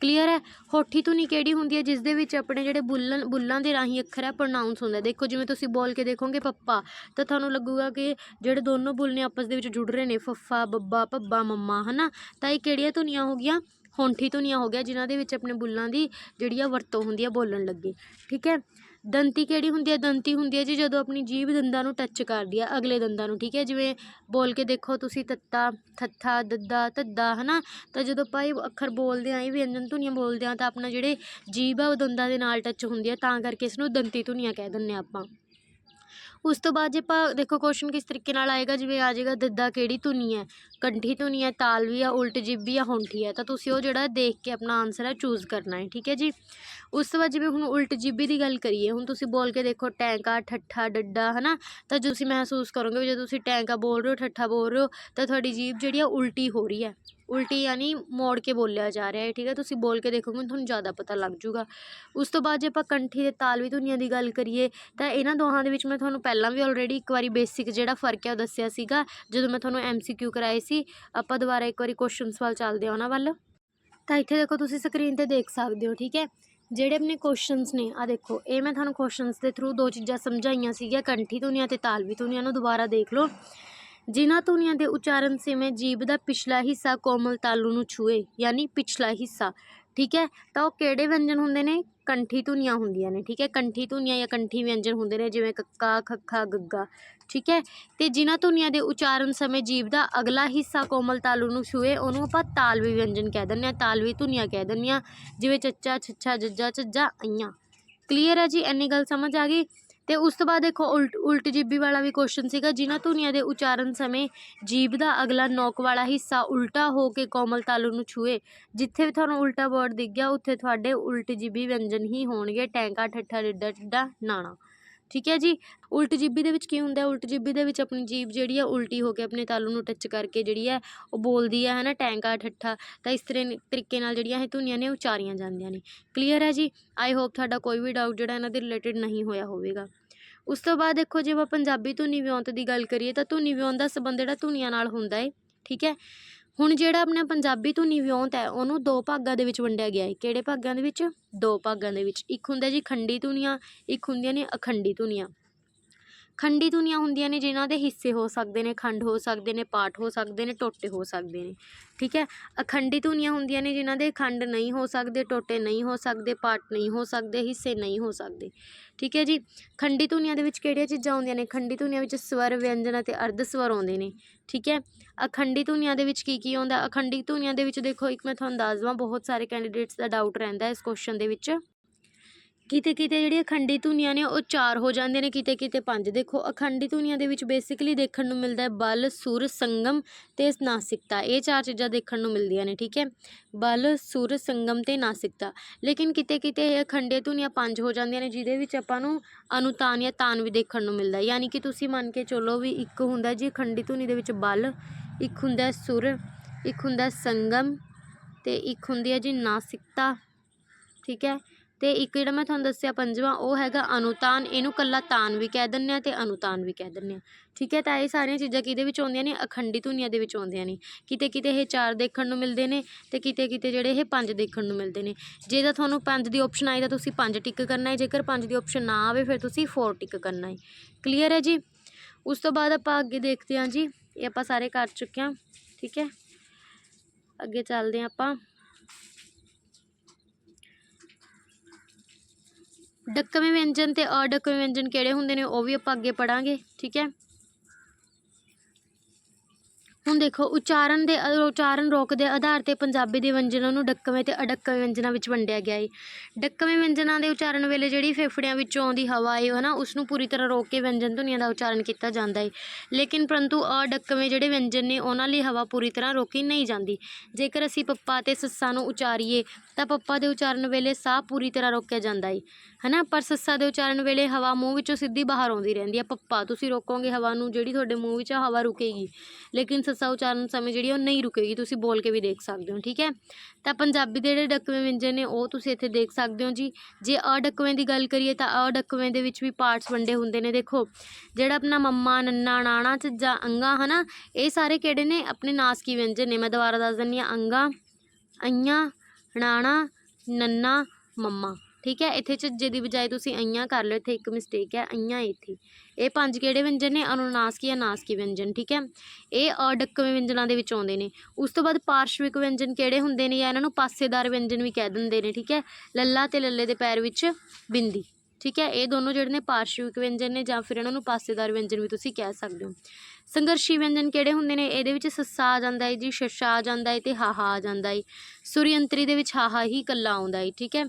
ਕਲੀਅਰ ਹੈ? ਹੋਠੀ ਧੁਨੀ ਕਿਹੜੀ ਹੁੰਦੀ ਹੈ ਜਿਸ ਦੇ ਵਿੱਚ ਆਪਣੇ ਜਿਹੜੇ ਬੁੱਲਨ, ਬੁੱਲਾਂ ਦੇ ਰਾਹੀਂ ਅੱਖਰ ਹੈ ਪ੍ਰੋਨਾਉਂਸ ਹੁੰਦਾ ਦੇਖੋ, ਜਿਵੇਂ ਤੁਸੀਂ ਬੋਲ ਕੇ ਦੇਖੋਗੇ ਪੱਪਾ, ਤਾਂ ਤੁਹਾਨੂੰ ਲੱਗੂਗਾ ਕਿ ਜਿਹੜੇ ਦੋਨੋਂ ਬੁੱਲ ਨੇ ਆਪਸ ਦੇ ਵਿੱਚ ਜੁੜ ਰਹੇ ਨੇ, ਫੱਫਾ, ਬੱਬਾ, ਭੱਬਾ, ਮੰਮਾ, ਹਨਾ? ਤਾਂ ਇਹ ਕਿਹੜੀਆਂ ਧੁਨੀਆਂ ਹੋ ਗਈਆਂ? ਹੋਂਠੀ ਧੁਨੀਆਂ ਹੋ ਗਿਆ, ਜਿਨ੍ਹਾਂ ਦੇ ਵਿੱਚ ਆਪਣੇ ਬੁੱਲਾਂ ਦੀ ਜਿਹੜੀ ਆ ਵਰਤੋਂ ਹੁੰਦੀ ਆ ਬੋਲਣ ਲੱਗੇ। ਠੀਕ ਹੈ? ਦੰਤੀ ਕਿਹੜੀ ਹੁੰਦੀ ਹੈ? ਦੰਤੀ ਹੁੰਦੀ ਹੈ ਜੀ ਜਦੋਂ ਆਪਣੀ ਜੀਭ ਦੰਦਾਂ ਨੂੰ ਟੱਚ ਕਰਦੀ ਹੈ ਅਗਲੇ ਦੰਦਾਂ ਨੂੰ, ਠੀਕ ਹੈ? ਜਿਵੇਂ ਬੋਲ ਕੇ ਦੇਖੋ ਤੁਸੀਂ ਤੱਤਾ, ਥੱਥਾ, ਦੱਦਾ, ਧੱਦਾ, ਹਨਾ? ਤਾਂ ਜਦੋਂ ਆਪਾਂ ਇਹ ਅੱਖਰ ਬੋਲਦੇ ਆਂ ਇਹ ਵਿਅੰਜਨ ਧੁਨੀਆਂ ਬੋਲਦੇ ਆਂ ਤਾਂ ਆਪਣਾ ਜਿਹੜੇ ਜੀਭ ਆ ਉਹ ਦੰਦਾਂ ਦੇ ਨਾਲ ਟੱਚ ਹੁੰਦੀ ਹੈ ਤਾਂ ਕਰਕੇ ਇਸ ਨੂੰ ਦੰਤੀ ਧੁਨੀਆਂ ਕਹਿ ਦਿੰਦੇ ਹਾਂ ਆਪਾਂ। ਉਸ ਤੋਂ ਬਾਅਦ ਜੇ ਆਪਾਂ ਦੇਖੋ ਕੁਸ਼ਚਨ ਕਿਸ ਤਰੀਕੇ ਨਾਲ ਆਏਗਾ, ਜਿਵੇਂ ਆ ਜਾਏਗਾ, ਦੱਦਾ ਕਿਹੜੀ ਧੁਨੀ ਹੈ? ਕੰਠੀ ਧੁਨੀ ਹੈ ਤਾਲਵੀ ਆ ਉਲਟ ਜਿੱਬੀ ਆ ਹੋਂਠੀ ਹੈ। ਤਾਂ ਤੁਸੀਂ ਉਹ ਜਿਹੜਾ ਦੇਖ ਕੇ ਆਪਣਾ ਆਨਸਰ ਹੈ ਚੂਜ਼ ਕਰਨਾ ਹੈ, ਠੀਕ ਹੈ ਜੀ? ਉਸ ਤੋਂ ਬਾਅਦ ਜਿਵੇਂ ਹੁਣ ਉਲਟ ਜਿੱਬੀ ਦੀ ਗੱਲ ਕਰੀਏ, ਹੁਣ ਤੁਸੀਂ ਬੋਲ ਕੇ ਦੇਖੋ ਟੈਂਕਾ, ਠੱਠਾ, ਡੱਡਾ, ਹਨਾ? ਤਾਂ ਤੁਸੀਂ ਮਹਿਸੂਸ ਕਰੋਗੇ ਵੀ ਜਦੋਂ ਤੁਸੀਂ ਟੈਂਕਾ ਬੋਲ ਰਹੇ ਹੋ, ਠੱਠਾ ਬੋਲ ਰਹੇ ਹੋ, ਤਾਂ ਤੁਹਾਡੀ ਜੀਭ ਜਿਹੜੀ ਆ ਉਲਟੀ ਹੋ ਰਹੀ ਹੈ। ਉਲਟੀ ਯਾਨੀ ਮੋੜ ਕੇ ਬੋਲਿਆ ਜਾ ਰਿਹਾ ਹੈ, ਠੀਕ ਹੈ? ਤੁਸੀਂ ਬੋਲ ਕੇ ਦੇਖੋਗੇ ਤੁਹਾਨੂੰ ਜ਼ਿਆਦਾ ਪਤਾ ਲੱਗ ਜੂਗਾ ਉਸ ਤੋਂ ਬਾਅਦ ਜੇ ਆਪਾਂ ਕੰਠੀ ਤੇ ਤਾਲਵੀ ਧੁਨੀਆਂ ਦੀ ਗੱਲ ਕਰੀਏ, ਤਾਂ ਇਹਨਾਂ ਦੋਹਾਂ ਦੇ ਵਿੱਚ ਮੈਂ ਤੁਹਾਨੂੰ ਪਹਿਲਾਂ ਵੀ ਆਲਰੇਡੀ ਇੱਕ ਵਾਰੀ ਬੇਸਿਕ ਜਿਹੜਾ ਫ਼ਰਕ ਹੈ ਉਹ ਦੱਸਿਆ ਸੀਗਾ, ਜਦੋਂ ਮੈਂ ਤੁਹਾਨੂੰ ਐਮਸੀਕਿਊ ਕਰਾਏ ਸੀ। ਆਪਾਂ ਦੁਬਾਰਾ ਇੱਕ ਵਾਰੀ ਕੁਐਸਚਨਸ ਵੱਲ ਚੱਲਦੇ ਹਾਂ ਉਹਨਾਂ ਵੱਲ। ਤਾਂ ਇੱਥੇ ਦੇਖੋ, ਤੁਸੀਂ ਸਕਰੀਨ ਤੇ ਦੇਖ ਸਕਦੇ ਹੋ, ਠੀਕ ਹੈ? ਜਿਹੜੇ ਆਪਣੇ ਕੁਐਸਚਨਸ ਨੇ ਆ ਦੇਖੋ, ਇਹ ਮੈਂ ਤੁਹਾਨੂੰ ਕੁਐਸਚਨਸ ਦੇ ਥਰੂ ਦੋ ਚੀਜ਼ਾਂ ਸਮਝਾਈਆਂ ਸੀਗੀਆਂ, ਕੰਠੀ ਧੁਨੀਆਂ ਤੇ ਤਾਲਵੀ ਧੁਨੀਆਂ ਨੂੰ ਦੁਬਾਰਾ ਦੇਖ ਲਓ। ਜਿਨ੍ਹਾਂ ਧੁਨੀਆਂ ਦੇ ਉਚਾਰਨ ਸਮੇਂ ਜੀਭ ਦਾ ਪਿਛਲਾ ਹਿੱਸਾ ਕੋਮਲ ਤਾਲੂ ਨੂੰ ਛੂਏ, ਯਾਨੀ ਪਿਛਲਾ ਹਿੱਸਾ। ਠੀਕ ਹੈ? ਤਾਂ ਉਹ ਕਿਹੜੇ ਵਿਅੰਜਨ ਹੁੰਦੇ ਨੇ? ਕੰਠੀ ਧੁਨੀਆਂ ਹੁੰਦੀਆਂ ਨੇ। ਠੀਕ ਹੈ? ਕੰਠੀ ਧੁਨੀਆਂ ਜਾਂ ਕੰਠੀ ਵਿਅੰਜਨ ਹੁੰਦੇ ਨੇ, ਜਿਵੇਂ ਕੱਕਾ, ਖੱਖਾ, ਗੱਗਾ। ਠੀਕ ਹੈ? ਤੇ ਜਿਨ੍ਹਾਂ ਧੁਨੀਆਂ ਦੇ ਉਚਾਰਨ ਸਮੇਂ ਜੀਭ ਦਾ ਅਗਲਾ ਹਿੱਸਾ ਕੋਮਲ ਤਾਲੂ ਨੂੰ ਛੂਏ, ਉਹਨੂੰ ਆਪਾਂ ਤਾਲਵੀ ਵਿਅੰਜਨ ਕਹਿ ਦਿੰਦੇ ਆ ਤਾਲਵੀ ਧੁਨੀਆਂ ਕਹਿ ਦਿੰਦੇ ਆ ਜਿਵੇਂ ਚੱਚਾ, ਛੱਛਾ, ਜੱਜਾ ਝੱਜਾ ਅਈਆਂ। ਕਲੀਅਰ ਹੈ ਜੀ? ਇੰਨੀ ਗੱਲ ਸਮਝ ਆ ਗਈ? ਤੇ ਉਸ ਤੋਂ ਬਾਅਦ ਦੇਖੋ ਉਲਟ ਉਲਟ ਜੀਬੀ ਵਾਲਾ ਵੀ ਕੁਐਸਚਨ ਸੀਗਾ, ਜਿਨ੍ਹਾਂ ਧੁਨੀਆਂ ਦੇ ਉਚਾਰਨ ਸਮੇਂ ਜੀਭ ਦਾ ਅਗਲਾ ਨੋਕ ਵਾਲਾ ਹਿੱਸਾ ਉਲਟਾ ਹੋ ਕੇ ਕੋਮਲ ਤਾਲੂ ਨੂੰ ਛੂਏ। ਜਿੱਥੇ ਵੀ ਤੁਹਾਨੂੰ ਉਲਟਾ ਵਰਡ ਦਿਖ ਗਿਆ, ਉੱਥੇ ਤੁਹਾਡੇ ਉਲਟ ਜੀਬੀ ਵਿਅੰਜਨ ਹੀ ਹੋਣਗੇ। ਟੈਂਕਾ, ਠੱਠਾ ਡਿੱਡਾ ਟਿੱਡਾ, ਨਾਣਾ। ਠੀਕ ਹੈ ਜੀ? ਉਲਟ ਜੀਬੀ ਦੇ ਵਿੱਚ ਕੀ ਹੁੰਦਾ ਉਲਟ ਜੀਬੀ ਦੇ ਵਿੱਚ ਆਪਣੀ ਜੀਭ ਜਿਹੜੀ ਆ ਉਲਟੀ ਹੋ ਕੇ ਆਪਣੇ ਤਾਲੂ ਨੂੰ ਟੱਚ ਕਰਕੇ ਜਿਹੜੀ ਹੈ ਉਹ ਬੋਲਦੀ ਹੈ ਹੈ ਨਾ ਟੈਂਕਾ, ਠੱਠਾ, ਤਾਂ ਇਸ ਤਰ੍ਹਾਂ ਤਰੀਕੇ ਨਾਲ ਜਿਹੜੀਆਂ ਇਹ ਧੁਨੀਆਂ ਨੇ ਉਚਾਰੀਆਂ ਜਾਂਦੀਆਂ ਨੇ। ਕਲੀਅਰ ਹੈ ਜੀ? ਆਈ ਹੋਪ ਤੁਹਾਡਾ ਕੋਈ ਵੀ ਡਾਊਟ ਜਿਹੜਾ ਇਹਨਾਂ ਦੇ ਰਿਲੇਟਡ ਨਹੀਂ ਹੋਇਆ ਹੋਵੇਗਾ। ਉਸ ਤੋਂ ਬਾਅਦ ਦੇਖੋ, ਜੇ ਆਪਾਂ ਪੰਜਾਬੀ ਧੁਨੀ ਵਿਉਂਤ ਦੀ ਗੱਲ ਕਰੀਏ, ਤਾਂ ਧੁਨੀ ਵਿਉਂਤ ਦਾ ਸੰਬੰਧ ਜਿਹੜਾ ਧੁਨੀਆਂ ਨਾਲ ਹੁੰਦਾ ਹੈ, ਠੀਕ ਹੈ? ਹੁਣ ਜਿਹੜਾ ਆਪਣਾ ਪੰਜਾਬੀ ਧੁਨੀ ਵਿਉਂਤ ਹੈ, ਉਹਨੂੰ ਦੋ ਭਾਗਾਂ ਦੇ ਵਿੱਚ ਵੰਡਿਆ ਗਿਆ ਹੈ। ਕਿਹੜੇ ਭਾਗਾਂ ਦੇ ਵਿੱਚ? ਦੋ ਭਾਗਾਂ ਦੇ ਵਿੱਚ। ਇੱਕ ਹੁੰਦਾ ਜੀ ਖੰਡੀ ਧੁਨੀਆਂ, ਇੱਕ ਹੁੰਦੀਆਂ ਨੇ ਅਖੰਡੀ ਧੁਨੀਆਂ। ਖੰਡੀ ਧੁਨੀਆਂ ਹੁੰਦੀਆਂ ਨੇ ਜਿਨ੍ਹਾਂ ਦੇ ਹਿੱਸੇ ਹੋ ਸਕਦੇ ਨੇ, ਖੰਡ ਹੋ ਸਕਦੇ ਨੇ, ਪਾਠ ਹੋ ਸਕਦੇ ਨੇ, ਟੋਟੇ ਹੋ ਸਕਦੇ ਨੇ, ਠੀਕ ਹੈ? ਅਖੰਡੀ ਧੁਨੀਆਂ ਹੁੰਦੀਆਂ ਨੇ ਜਿਨ੍ਹਾਂ ਦੇ ਖੰਡ ਨਹੀਂ ਹੋ ਸਕਦੇ, ਟੋਟੇ ਨਹੀਂ ਹੋ ਸਕਦੇ, ਪਾਠ ਨਹੀਂ ਹੋ ਸਕਦੇ, ਹਿੱਸੇ ਨਹੀਂ ਹੋ ਸਕਦੇ, ਠੀਕ ਹੈ ਜੀ? ਖੰਡੀ ਧੁਨੀਆਂ ਦੇ ਵਿੱਚ ਕਿਹੜੀਆਂ ਚੀਜ਼ਾਂ ਆਉਂਦੀਆਂ ਨੇ? ਖੰਡੀ ਧੁਨੀਆਂ ਵਿੱਚ ਸਵਰ, ਵਿਅੰਜਨ ਅਤੇ ਅਰਧ ਸਵਰ ਆਉਂਦੇ ਨੇ, ਠੀਕ ਹੈ? ਅਖੰਡੀ ਧੁਨੀਆਂ ਦੇ ਵਿੱਚ ਕੀ ਕੀ ਆਉਂਦਾ? ਅਖੰਡੀ ਧੁਨੀਆਂ ਦੇ ਵਿੱਚ ਦੇਖੋ, ਇੱਕ ਮੈਂ ਤੁਹਾਨੂੰ ਦੱਸ ਦਵਾਂ ਬਹੁਤ ਸਾਰੇ ਕੈਂਡੀਡੇਟਸ ਦਾ ਡਾਊਟ ਰਹਿੰਦਾ ਇਸ ਕੁਐਸਚਨ ਦੇ ਵਿੱਚ। ਕਿਤੇ ਕਿਤੇ ਜਿਹੜੀਆਂ ਅਖੰਡੀ ਧੁਨੀਆਂ ਨੇ, ਉਹ ਚਾਰ ਹੋ ਜਾਂਦੇ ਨੇ ਕਿਤੇ ਕਿਤੇ ਪੰਜ। ਦੇਖੋ, ਅਖੰਡੀ ਧੁਨੀਆਂ ਦੇ ਵਿੱਚ ਬੇਸਿਕਲੀ ਦੇਖਣ ਨੂੰ ਮਿਲਦਾ ਹੈ ਬਲ, ਸੁਰ, ਸੰਗਮ ਤੇ ਨਾਸਿਕਤਾ। ਇਹ ਚਾਰ ਚੀਜ਼ਾਂ ਦੇਖਣ ਨੂੰ ਮਿਲਦੀਆਂ ਨੇ, ਠੀਕ ਹੈ? ਬਲ, ਸੁਰ, ਸੰਗਮ ਤੇ ਨਾਸਿਕਤਾ। ਲੇਕਿਨ ਕਿਤੇ ਕਿਤੇ ਇਹ ਅਖੰਡੀ ਧੁਨੀਆਂ ਪੰਜ ਹੋ ਜਾਂਦੀਆਂ ਨੇ, ਜਿਹਦੇ ਵਿੱਚ ਆਪਾਂ ਨੂੰ ਅਨੁਤਾਨ ਜਾਂ ਤਾਨ ਵੀ ਦੇਖਣ ਨੂੰ ਮਿਲਦਾ ਯਾਨੀ ਕਿ ਤੁਸੀਂ ਮੰਨ ਕੇ ਚੱਲੋ ਵੀ ਇੱਕ ਹੁੰਦਾ ਜੀ ਅਖੰਡੀ ਧੁਨੀ ਦੇ ਵਿੱਚ ਬਲ, ਇੱਕ ਹੁੰਦਾ ਸੁਰ, ਇੱਕ ਹੁੰਦਾ ਸੰਗਮ ਤੇ ਇੱਕ ਹੁੰਦੀ ਹੈ ਜੀ ਨਾਸਿਕਤਾ, ਠੀਕ ਹੈ? ਅਤੇ ਇੱਕ ਜਿਹੜਾ ਮੈਂ ਤੁਹਾਨੂੰ ਦੱਸਿਆ ਪੰਜਵਾਂ, ਉਹ ਹੈਗਾ ਅਨੁਤਾਨ। ਇਹਨੂੰ ਇਕੱਲਾ ਤਾਨ ਵੀ ਕਹਿ ਦਿੰਦੇ ਹਾਂ ਅਤੇ ਅਨੁਤਾਨ ਵੀ ਕਹਿ ਦਿੰਦੇ ਹਾਂ। ਠੀਕ ਹੈ, ਤਾਂ ਇਹ ਸਾਰੀਆਂ ਚੀਜ਼ਾਂ ਕਿਹਦੇ ਵਿੱਚ ਆਉਂਦੀਆਂ ਨੇ? ਅਖੰਡੀ ਧੁਨੀਆਂ ਦੇ ਵਿੱਚ ਆਉਂਦੀਆਂ ਨੇ। ਕਿਤੇ ਕਿਤੇ ਇਹ ਚਾਰ ਦੇਖਣ ਨੂੰ ਮਿਲਦੇ ਨੇ ਅਤੇ ਕਿਤੇ ਕਿਤੇ ਜਿਹੜੇ ਇਹ ਪੰਜ ਦੇਖਣ ਨੂੰ ਮਿਲਦੇ ਨੇ। ਜੇ ਤਾਂ ਤੁਹਾਨੂੰ ਪੰਜ ਦੀ ਆਪਸ਼ਨ ਆਈ ਤਾਂ ਤੁਸੀਂ ਪੰਜ ਟਿਕ ਕਰਨਾ ਹੈ। ਜੇਕਰ ਪੰਜ ਦੀ ਆਪਸ਼ਨ ਨਾ ਆਵੇ, ਫਿਰ ਤੁਸੀਂ ਫੋਰ ਟਿਕ ਕਰਨਾ ਹੈ। ਕਲੀਅਰ ਹੈ ਜੀ? ਉਸ ਤੋਂ ਬਾਅਦ ਆਪਾਂ ਅੱਗੇ ਦੇਖਦੇ ਹਾਂ ਜੀ। ਇਹ ਆਪਾਂ ਸਾਰੇ ਕਰ ਚੁੱਕੇ ਹਾਂ। ਠੀਕ ਹੈ? ਅੱਗੇ ਚੱਲਦੇ ਹਾਂ ਆਪਾਂ। ਡੱਕਵੇਂ ਵਿਅੰਜਨ ਤੇ ਅਡੱਕਵੇਂ ਵਿਅੰਜਨ ਕਿਹੜੇ ਹੁੰਦੇ ਨੇ ਉਹ ਵੀ ਆਪਾਂ ਅੱਗੇ ਪੜਾਂਗੇ ਠੀਕ ਹੈ? ਹੁਣ ਦੇਖੋ, ਉਚਾਰਨ ਦੇ ਉਚਾਰਨ ਰੋਕ ਦੇ ਆਧਾਰ ਤੇ ਪੰਜਾਬੀ ਦੇ ਵਿਅੰਜਨਾਂ ਨੂੰ ਡੱਕਵੇਂ ਤੇ ਅਡੱਕਵੇਂ ਵਿਅੰਜਨਾਂ ਵਿੱਚ ਵੰਡਿਆ ਗਿਆ ਹੈ ਡੱਕਵੇਂ ਵਿਅੰਜਨਾਂ ਦੇ ਉਚਾਰਨ ਵੇਲੇ ਜਿਹੜੀ ਫੇਫੜਿਆਂ ਵਿੱਚੋਂ ਆਉਂਦੀ ਹਵਾ ਹੈ ਹਨਾ ਉਸ ਨੂੰ ਪੂਰੀ ਤਰ੍ਹਾਂ ਰੋਕ ਕੇ ਵਿਅੰਜਨ ਧੁਨੀਆਂ ਦਾ ਉਚਾਰਨ ਕੀਤਾ ਜਾਂਦਾ ਹੈ ਲੇਕਿਨ ਪਰੰਤੂ ਅਡੱਕਵੇਂ ਜਿਹੜੇ ਵਿਅੰਜਨ ਨੇ, ਉਹਨਾਂ ਲਈ ਹਵਾ ਪੂਰੀ ਤਰ੍ਹਾਂ ਰੋਕੀ ਨਹੀਂ ਜਾਂਦੀ। ਜੇਕਰ ਅਸੀਂ ਪੱਪਾ ਤੇ ਸੱਸਾ ਨੂੰ ਉਚਾਰੀਏ, ਤਾਂ ਪੱਪਾ ਦੇ ਉਚਾਰਨ ਵੇਲੇ ਸਾਹ ਪੂਰੀ ਤਰ੍ਹਾਂ ਰੋਕਿਆ ਜਾਂਦਾ ਹੈ ਹਨਾ? ਪਰ ਸੱਸਾ ਦੇ ਉਚਾਰਨ ਵੇਲੇ ਹਵਾ ਮੂੰਹ ਵਿੱਚੋਂ ਸਿੱਧੀ ਬਾਹਰ ਆਉਂਦੀ ਰਹਿੰਦੀ ਹੈ ਪੱਪਾ, ਤੁਸੀਂ ਰੋਕੋਗੇ ਹਵਾ ਨੂੰ, ਜਿਹੜੀ ਤੁਹਾਡੇ ਮੂੰਹ ਵਿੱਚ ਹਵਾ ਰੁਕੇਗੀ। ਲੇਕਿਨ ਸੱਸਾ ਉਚਾਰਨ ਸਮੇਂ ਜਿਹੜੀ ਉਹ ਨਹੀਂ ਰੁਕੇਗੀ, ਤੁਸੀਂ ਬੋਲ ਕੇ ਵੀ ਦੇਖ ਸਕਦੇ ਹੋ, ਠੀਕ ਹੈ? ਤਾਂ ਪੰਜਾਬੀ ਦੇ ਜਿਹੜੇ ਡੱਕਵੇਂ ਵਿਅੰਜਨ ਨੇ, ਉਹ ਤੁਸੀਂ ਇੱਥੇ ਦੇਖ ਸਕਦੇ ਹੋ ਜੀ। ਜੇ ਅਡੱਕਵੇਂ ਦੀ ਗੱਲ ਕਰੀਏ, ਤਾਂ ਅਡੱਕਵੇਂ ਦੇ ਵਿੱਚ ਵੀ ਪਾਰਟਸ ਵੰਡੇ ਹੁੰਦੇ ਨੇ, ਦੇਖੋ। ਜਿਹੜਾ ਆਪਣਾ ਮੰਮਾ, ਨੰਨਾ, ਨਾਣਾ, ਝੱਜਾ, ਅੰਗਾ, ਹਨਾ, ਇਹ ਸਾਰੇ ਕਿਹੜੇ ਨੇ? ਆਪਣੇ ਨਾਸਕੀ ਵਿਅੰਜਨ ਨੇ। ਮੈਂ ਦੁਬਾਰਾ ਦੱਸ ਦਿੰਦੀ ਹਾਂ, ਅੰਗਾ, ਅਈਆਂ, ਨਾਣਾ, ਨੰਨਾ, ਮੰਮਾ। ਠੀਕ ਹੈ? ਇੱਥੇ ਝੱਜੇ ਦੀ ਬਜਾਏ ਤੁਸੀਂ ਅਈਆਂ ਕਰ ਲਓ, ਇੱਥੇ ਇੱਕ ਮਿਸਟੇਕ ਹੈ, ਅਈਆਂ ਇੱਥੇ। ਇਹ ਪੰਜ ਕਿਹੜੇ ਵਿਅੰਜਨ ਨੇ? ਅਨੁਨਾਸਕੀ ਅਨਾਸਕੀ ਵਿਅੰਜਨ, ਠੀਕ ਹੈ? ਇਹ ਅਡੱਕਵੇਂ ਵਿਅੰਜਨਾਂ ਦੇ ਵਿੱਚ ਆਉਂਦੇ ਨੇ। ਉਸ ਤੋਂ ਬਾਅਦ ਪਾਰਸ਼ਵਿਕ ਵਿਅੰਜਨ ਕਿਹੜੇ ਹੁੰਦੇ ਨੇ ਜਾਂ ਇਹਨਾਂ ਨੂੰ ਪਾਸੇਦਾਰ ਵਿਅੰਜਨ ਵੀ ਕਹਿ ਦਿੰਦੇ ਨੇ, ਠੀਕ ਹੈ? ਲੱਲਾ ਤੇ ਲੱਲੇ ਦੇ ਪੈਰ ਵਿੱਚ ਬਿੰਦੀ। ਠੀਕ ਹੈ? ਇਹ ਦੋਨੋਂ ਜਿਹੜੇ ਨੇ ਪਾਰਸ਼ਵਿਕ ਵਿਅੰਜਨ ਨੇ ਜਾਂ ਫਿਰ ਇਹਨਾਂ ਨੂੰ ਪਾਸੇਦਾਰ ਵਿਅੰਜਨ ਵੀ ਤੁਸੀਂ ਕਹਿ ਸਕਦੇ ਹੋ। ਸੰਘਰਸ਼ੀ ਵਿਅੰਜਨ ਕਿਹੜੇ ਹੁੰਦੇ ਨੇ? ਇਹਦੇ ਵਿੱਚ ਸੱਸਾ ਆ ਜਾਂਦਾ ਹੈ ਜੀ, ਸ਼ਸ਼ਾ ਆ ਜਾਂਦਾ ਹੈ ਤੇ ਹਾਹਾ ਆ ਜਾਂਦਾ ਹੈ। ਸੁਰਯੰਤਰੀ ਦੇ ਵਿੱਚ ਹਾਹਾ ਹੀ ਇਕੱਲਾ ਆਉਂਦਾ ਹੈ, ਠੀਕ ਹੈ?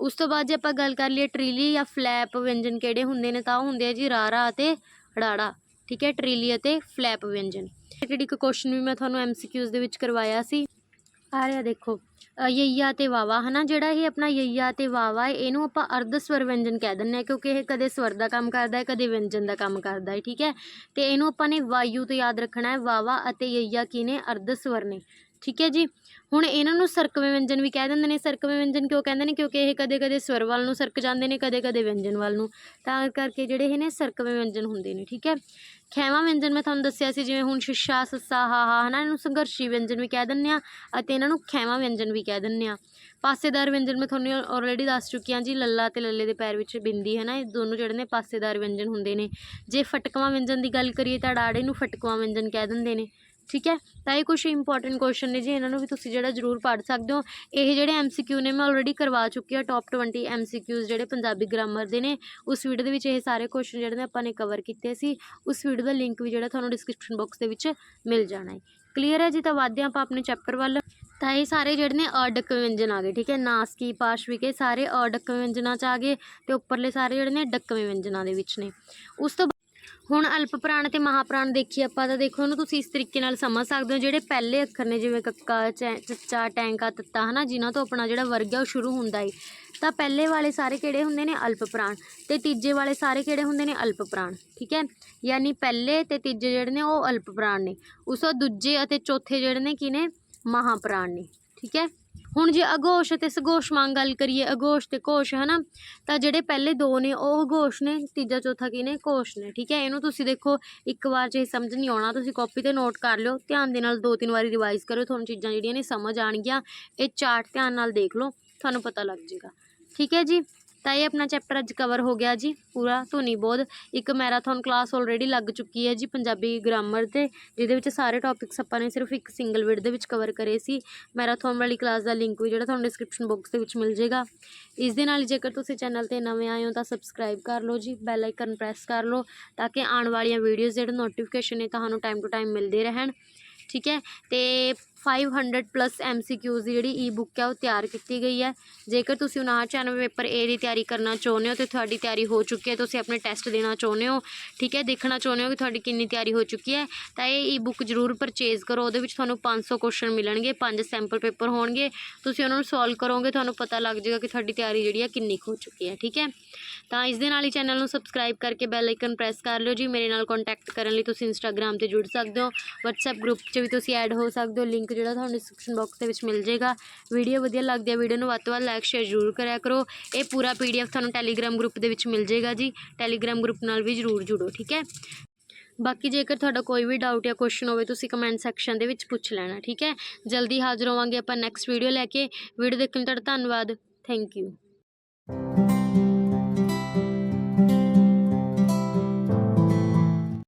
ਉਸ ਤੋਂ ਬਾਅਦ ਜੇ ਆਪਾਂ ਗੱਲ ਕਰ ਲਈਏ ਟ੍ਰੀਲੀ ਜਾਂ ਫਲੈਪ ਵਿਅੰਜਨ ਕਿਹੜੇ ਹੁੰਦੇ ਨੇ ਤਾਂ ਉਹ ਹੁੰਦੇ ਆ ਜੀ ਰਾਰਾ ਅਤੇ ੜਾੜਾ ਠੀਕ ਹੈ? ਟ੍ਰੀਲੀ ਅਤੇ ਫਲੈਪ ਵਿਅੰਜਨ। ਰਿਲੇਟਡ ਇੱਕ ਕੁਐਸਚਨ ਵੀ ਮੈਂ ਤੁਹਾਨੂੰ ਐਮਸੀਕਿਊਜ਼ ਦੇ ਵਿੱਚ ਕਰਵਾਇਆ ਸੀ ਆ ਰਿਹਾ ਦੇਖੋ। ਯਈਆ ਤੇ ਵਾਵਾ, ਹਨਾ? ਜਿਹੜਾ ਇਹ ਆਪਣਾ ਯਈਆ ਤੇ ਵਾਵਾ ਹੈ ਇਹਨੂੰ ਆਪਾਂ ਅਰਧ ਸਵਰ ਵਿਅੰਜਨ ਕਹਿ ਦਿੰਦੇ ਆ ਕਿਉਂਕਿ ਇਹ ਕਦੇ ਸਵਰ ਦਾ ਕੰਮ ਕਰਦਾ ਹੈ, ਕਦੇ ਵਿਅੰਜਨ ਦਾ ਕੰਮ ਕਰਦਾ ਹੈ, ਠੀਕ ਹੈ? ਤੇ ਇਹਨੂੰ ਆਪਾਂ ਨੇ ਵਾਯੂ ਤੋਂ ਯਾਦ ਰੱਖਣਾ ਹੈ, ਵਾਵਾ ਅਤੇ ਯਈਆ ਕੀ ਨੇ ਅਰਧ ਸਵਰ ਨੇ। ਠੀਕ ਹੈ ਜੀ? ਹੁਣ ਇਹਨਾਂ ਨੂੰ ਸਰਕਵੇਂ ਵਿਅੰਜਨ ਵੀ ਕਹਿ ਦਿੰਦੇ ਨੇ। ਸਰਕਵੇਂ ਵਿਅੰਜਨ ਕਿਉਂ ਕਹਿੰਦੇ ਨੇ? ਕਿਉਂਕਿ ਇਹ ਕਦੇ ਕਦੇ ਸਵਰ ਵੱਲ ਨੂੰ ਸਰਕ ਜਾਂਦੇ ਨੇ ਕਦੇ ਕਦੇ ਵਿਅੰਜਨ ਵੱਲ ਨੂੰ। ਤਾਂ ਕਰਕੇ ਜਿਹੜੇ ਇਹ ਨੇ ਸਰਕਵੇਂ ਵਿਅੰਜਨ ਹੁੰਦੇ ਨੇ, ਠੀਕ ਹੈ? ਖੈਵਾਂ ਵਿਅੰਜਨ ਮੈਂ ਤੁਹਾਨੂੰ ਦੱਸਿਆ ਸੀ, ਜਿਵੇਂ ਹੁਣ ਸ਼ਿਸ਼ਾ, ਸੱਸਾ ਹਾਹਾ ਹਨਾ? ਇਹਨੂੰ ਸੰਘਰਸ਼ੀ ਵਿਅੰਜਨ ਵੀ ਕਹਿ ਦਿੰਦੇ ਆ ਅਤੇ ਇਹਨਾਂ ਨੂੰ ਖੈਵਾਂ ਵਿਅੰਜਨ ਵੀ ਕਹਿ ਦਿੰਦੇ ਆ ਪਾਸੇਦਾਰ ਵਿਅੰਜਨ ਮੈਂ ਤੁਹਾਨੂੰ ਆਲਰੇਡੀ ਦੱਸ ਚੁੱਕੀ ਹਾਂ ਜੀ, ਲੱਲਾ ਤੇ ਲੱਲੇ ਦੇ ਪੈਰ ਵਿੱਚ ਬਿੰਦੀ ਹੈ ਨਾ ਇਹ ਦੋਨੋਂ ਜਿਹੜੇ ਨੇ ਪਾਸੇਦਾਰ ਵਿਅੰਜਨ ਹੁੰਦੇ ਨੇ। ਜੇ ਫਟਕਵਾਂ ਵਿਅੰਜਨ ਦੀ ਗੱਲ ਕਰੀਏ ਤਾਂ ਡਾੜੇ ਨੂੰ ਫਟਕਵਾਂ ਵਿਅੰਜਨ ਕਹਿ ਦਿੰਦੇ ਨੇ। ਠੀਕ ਹੈ? ਤਾਂ ਇਹ ਕੁਝ ਇੰਪੋਰਟੈਂਟ ਕੁਐਸਚਨ ਨੇ ਜੀ, ਇਹਨਾਂ ਨੂੰ ਵੀ ਤੁਸੀਂ ਜਿਹੜਾ ਜ਼ਰੂਰ ਪੜ੍ਹ ਸਕਦੇ ਹੋ। ਇਹ ਜਿਹੜੇ ਐਮਸੀਕਿਊ ਨੇ, ਮੈਂ ਆਲਰੇਡੀ ਕਰਵਾ ਚੁੱਕੀ ਹਾਂ ਟੌਪ 20 ਐਮਸੀਕਿਊਜ਼ ਜਿਹੜੇ ਪੰਜਾਬੀ ਗ੍ਰਾਮਰ ਦੇ ਨੇ। ਉਸ ਵੀਡੀਓ ਦੇ ਵਿੱਚ ਇਹ ਸਾਰੇ ਕੁਐਸਚਨ ਜਿਹੜੇ ਨੇ ਆਪਾਂ ਨੇ ਕਵਰ ਕੀਤੇ ਸੀ। ਉਸ ਵੀਡੀਓ ਦਾ ਲਿੰਕ ਵੀ ਜਿਹੜਾ ਤੁਹਾਨੂੰ ਡਿਸਕ੍ਰਿਪਸ਼ਨ ਬਾਕਸ ਦੇ ਵਿੱਚ ਮਿਲ ਜਾਣਾ ਹੈ। ਕਲੀਅਰ ਹੈ ਜੀ? ਤਾਂ ਵਾਧੇ ਆਪਾਂ ਆਪਣੇ ਚੈਪਟਰ ਵੱਲ। ਤਾਂ ਇਹ ਸਾਰੇ ਜਿਹੜੇ ਨੇ ਅਡਕ ਵਿਅੰਜਨ ਆ ਗਏ, ਠੀਕ ਹੈ? ਨਾਸਕੀ ਪਾਸ਼ਵਿਕ ਇਹ ਸਾਰੇ ਅਡਕ ਵਿਅੰਜਨਾਂ ਚ ਆ ਗਏ ਤੇ ਉੱਪਰਲੇ ਸਾਰੇ ਜਿਹੜੇ ਨੇ ਡੱਕਵੇਂ ਵਿਅੰਜਨਾਂ ਦੇ ਵਿੱਚ ਨੇ। ਉਸ ਤੋਂ ਹੁਣ ਅਲਪ ਪ੍ਰਾਣ ਤੇ ਮਹਾਪ੍ਰਾਣ ਦੇਖੀ ਆਪਾਂ, ਤਾਂ ਦੇਖੋ ਉਹਨੂੰ ਤੁਸੀਂ ਇਸ ਤਰੀਕੇ ਨਾਲ ਸਮਝ ਸਕਦੇ ਹੋ, ਜਿਹੜੇ ਪਹਿਲੇ ਅੱਖਰ ਨੇ, ਜਿਵੇਂ ਕੱਕਾ, ਚੈ- ਚੱਚਾ, ਟੈਂਕਾ, ਤੱਤਾ, ਹਨਾ, ਜਿਨ੍ਹਾਂ ਤੋਂ ਆਪਣਾ ਜਿਹੜਾ ਵਰਗ ਹੈ ਉਹ ਸ਼ੁਰੂ ਹੁੰਦਾ ਏ। ਤਾਂ ਪਹਿਲੇ ਵਾਲੇ ਸਾਰੇ ਕਿਹੜੇ ਹੁੰਦੇ ਨੇ? ਅਲਪ ਪ੍ਰਾਣ। ਤੇ ਤੀਜੇ ਵਾਲੇ ਸਾਰੇ ਕਿਹੜੇ ਹੁੰਦੇ ਨੇ? ਅਲਪ ਪ੍ਰਾਣ, ਠੀਕ ਹੈ? ਯਾਨੀ ਪਹਿਲੇ ਤੇ ਤੀਜੇ ਜਿਹੜੇ ਨੇ, ਉਹ ਅਲਪ ਪ੍ਰਾਣ ਨੇ। ਉਸ ਤੋਂ ਦੂਜੇ ਅਤੇ ਚੌਥੇ ਜਿਹੜੇ ਨੇ, ਕੀ ਨੇ? ਮਹਾਪ੍ਰਾਣ ਨੇ, ਠੀਕ ਹੈ? ਹੁਣ ਜੇ ਅਘੋਸ਼ ਅਤੇ ਸਗੋਸ਼ ਮੰਗ ਗੱਲ ਕਰੀਏ ਅਘੋਸ਼ ਤੇ ਘੋਸ਼ ਹਨਾ? ਤਾਂ ਜਿਹੜੇ ਪਹਿਲੇ ਦੋ ਨੇ, ਉਹ ਘੋਸ਼ ਨੇ, ਤੀਜਾ, ਚੌਥਾ ਕੀ ਨੇ ਘੋਸ਼ ਨੇ, ਠੀਕ ਹੈ? ਇਹਨੂੰ ਤੁਸੀਂ ਦੇਖੋ, ਇੱਕ ਵਾਰ ਜੇ ਸਮਝ ਨਹੀਂ ਆਉਣਾ, ਤੁਸੀਂ ਕਾਪੀ ਤੇ ਨੋਟ ਕਰ ਲਿਓ। ਧਿਆਨ ਦੇ ਨਾਲ ਦੋ ਤਿੰਨ ਵਾਰੀ ਰਿਵਾਈਜ਼ ਕਰਿਓ, ਤੁਹਾਨੂੰ ਚੀਜ਼ਾਂ ਜਿਹੜੀਆਂ ਨੇ ਸਮਝ ਆਣਗੀਆਂ ਇਹ ਚਾਰਟ ਧਿਆਨ ਨਾਲ ਦੇਖ ਲਓ, ਤੁਹਾਨੂੰ ਪਤਾ ਲੱਗ ਜਾਏਗਾ। ਠੀਕ ਹੈ ਜੀ? ਤਾਂ ਇਹ ਆਪਣਾ ਚੈਪਟਰ ਅੱਜ ਕਵਰ ਹੋ ਗਿਆ ਜੀ, ਪੂਰਾ ਧੁਨੀ ਬੋਧ। ਇੱਕ ਮੈਰਾਥਨ ਕਲਾਸ ਆਲਰੇਡੀ ਲੱਗ ਚੁੱਕੀ ਹੈ ਜੀ ਪੰਜਾਬੀ ਗ੍ਰਾਮਰ ਤੇ, ਜਿਹਦੇ ਵਿੱਚ ਸਾਰੇ ਟੌਪਿਕਸ ਆਪਾਂ ਨੇ ਸਿਰਫ ਇੱਕ ਸਿੰਗਲ ਵਿਡ ਦੇ ਵਿੱਚ ਕਵਰ ਕਰੇ ਸੀ। ਮੈਰਾਥਨ ਵਾਲੀ ਕਲਾਸ ਦਾ ਲਿੰਕ ਵੀ ਜਿਹੜਾ ਤੁਹਾਨੂੰ ਡਿਸਕ੍ਰਿਪਸ਼ਨ ਬਾਕਸ ਦੇ ਵਿੱਚ ਮਿਲ ਜਾਏਗਾ। ਇਸ ਦੇ ਨਾਲ ਹੀ ਜੇਕਰ ਤੁਸੀਂ ਚੈਨਲ ਤੇ ਨਵੇਂ ਆਏ ਹੋ ਤਾਂ ਸਬਸਕ੍ਰਾਈਬ ਕਰ ਲਓ ਜੀ ਬੈਲ ਆਈਕਨ ਪ੍ਰੈਸ ਕਰ ਲਓ, ਤਾਂ ਕਿ ਆਉਣ ਵਾਲੀਆਂ ਵੀਡੀਓਜ਼ ਜਿਹੜੇ ਨੋਟੀਫਿਕੇਸ਼ਨ ਨੇ ਤੁਹਾਨੂੰ ਟਾਈਮ ਟੂ ਟਾਈਮ ਮਿਲਦੇ ਰਹਿਣ। ਠੀਕ ਹੈ, ਤੇ 500 ਪਲੱਸ ਐਮਸੀਕਿਊਜ਼ ਦੀ ਜਿਹੜੀ ਈ ਬੁੱਕ ਹੈ ਉਹ ਤਿਆਰ ਕੀਤੀ ਗਈ ਹੈ। ਜੇਕਰ ਤੁਸੀਂ 59 ਪੇਪਰ ਏ ਦੀ ਤਿਆਰੀ ਕਰਨਾ ਚਾਹੁੰਦੇ ਹੋ, ਤੇ ਤੁਹਾਡੀ ਤਿਆਰੀ ਹੋ ਚੁੱਕੀ ਹੈ, ਤੁਸੀਂ ਆਪਣੇ ਟੈਸਟ ਦੇਣਾ ਚਾਹੁੰਦੇ ਹੋ, ਠੀਕ ਹੈ? ਦੇਖਣਾ ਚਾਹੁੰਦੇ ਹੋ ਕਿ ਤੁਹਾਡੀ ਕਿੰਨੀ ਤਿਆਰੀ ਹੋ ਚੁੱਕੀ ਹੈ, ਤਾਂ ਇਹ ਈ ਬੁੱਕ ਜ਼ਰੂਰ ਪਰਚੇਜ਼ ਕਰੋ। ਉਹਦੇ ਵਿੱਚ ਤੁਹਾਨੂੰ 500 ਕੁਐਸਚਨ ਮਿਲਣਗੇ, ਪੰਜ ਸੈਂਪਲ ਪੇਪਰ ਹੋਣਗੇ। ਤੁਸੀਂ ਉਹਨਾਂ ਨੂੰ ਸੋਲਵ ਕਰੋਗੇ, ਤੁਹਾਨੂੰ ਪਤਾ ਲੱਗ ਜਾਏਗਾ ਕਿ ਤੁਹਾਡੀ ਤਿਆਰੀ ਜਿਹੜੀ ਹੈ ਕਿੰਨੀ ਕੁ ਹੋ ਚੁੱਕੀ ਹੈ, ਠੀਕ ਹੈ? ਤਾਂ ਇਸ ਦੇ ਨਾਲ ਹੀ ਚੈਨਲ ਨੂੰ ਸਬਸਕ੍ਰਾਈਬ ਕਰਕੇ ਬੈਲ ਆਈਕਨ ਪ੍ਰੈਸ ਕਰ ਲਿਓ ਜੀ। ਮੇਰੇ ਨਾਲ ਕੰਟੈਕਟ ਕਰਨ ਲਈ ਤੁਸੀਂ ਇੰਸਟਾਗ੍ਰam ਤੇ ਜੁੜ ਸਕਦੇ ਹੋ। WhatsApp ਗਰੁੱਪ 'ਚ ਵੀ ਤੁਸੀਂ ਐਡ ਹੋ ਸਕਦੇ ਹੋ। ਲਿੰਕ ਜਿਹੜਾ ਤੁਹਾਨੂੰ ਡਿਸਕ੍ਰਿਪਸ਼ਨ ਬਾਕਸ ਦੇ ਵਿੱਚ ਮਿਲ ਜਾਏਗਾ। ਵੀਡੀਓ ਵਧੀਆ ਲੱਗਦੀ ਹੈ ਵੀਡੀਓ ਨੂੰ ਵੱਧ ਤੋਂ ਵੱਧ ਲਾਈਕ ਸ਼ੇਅਰ ਜ਼ਰੂਰ ਕਰਿਆ ਕਰੋ। ਇਹ ਪੂਰਾ ਪੀਡੀਐਫ ਤੁਹਾਨੂੰ ਟੈਲੀਗ੍ਰਾਮ ਗਰੁੱਪ ਦੇ ਵਿੱਚ ਮਿਲ ਜਾਏਗਾ ਜੀ। ਟੈਲੀਗ੍ਰਾਮ ਗਰੁੱਪ ਨਾਲ ਵੀ ਜ਼ਰੂਰ ਜੁੜੋ, ਠੀਕ ਹੈ? ਬਾਕੀ ਜੇਕਰ ਤੁਹਾਡਾ ਕੋਈ ਵੀ ਡਾਊਟ ਜਾਂ ਕੁਐਸਚਨ ਹੋਵੇ, ਤੁਸੀਂ ਕਮੈਂਟ ਸੈਕਸ਼ਨ ਦੇ ਵਿੱਚ ਪੁੱਛ ਲੈਣਾ, ਠੀਕ ਹੈ? ਜਲਦੀ ਹਾਜ਼ਰ ਹੋਵਾਂਗੇ ਆਪਾਂ ਨੈਕਸਟ ਵੀਡੀਓ ਲੈ ਕੇ। ਵੀਡੀਓ ਦੇਖਣ ਲਈ ਤੁਹਾਡਾ ਧੰਨਵਾਦ। Thank you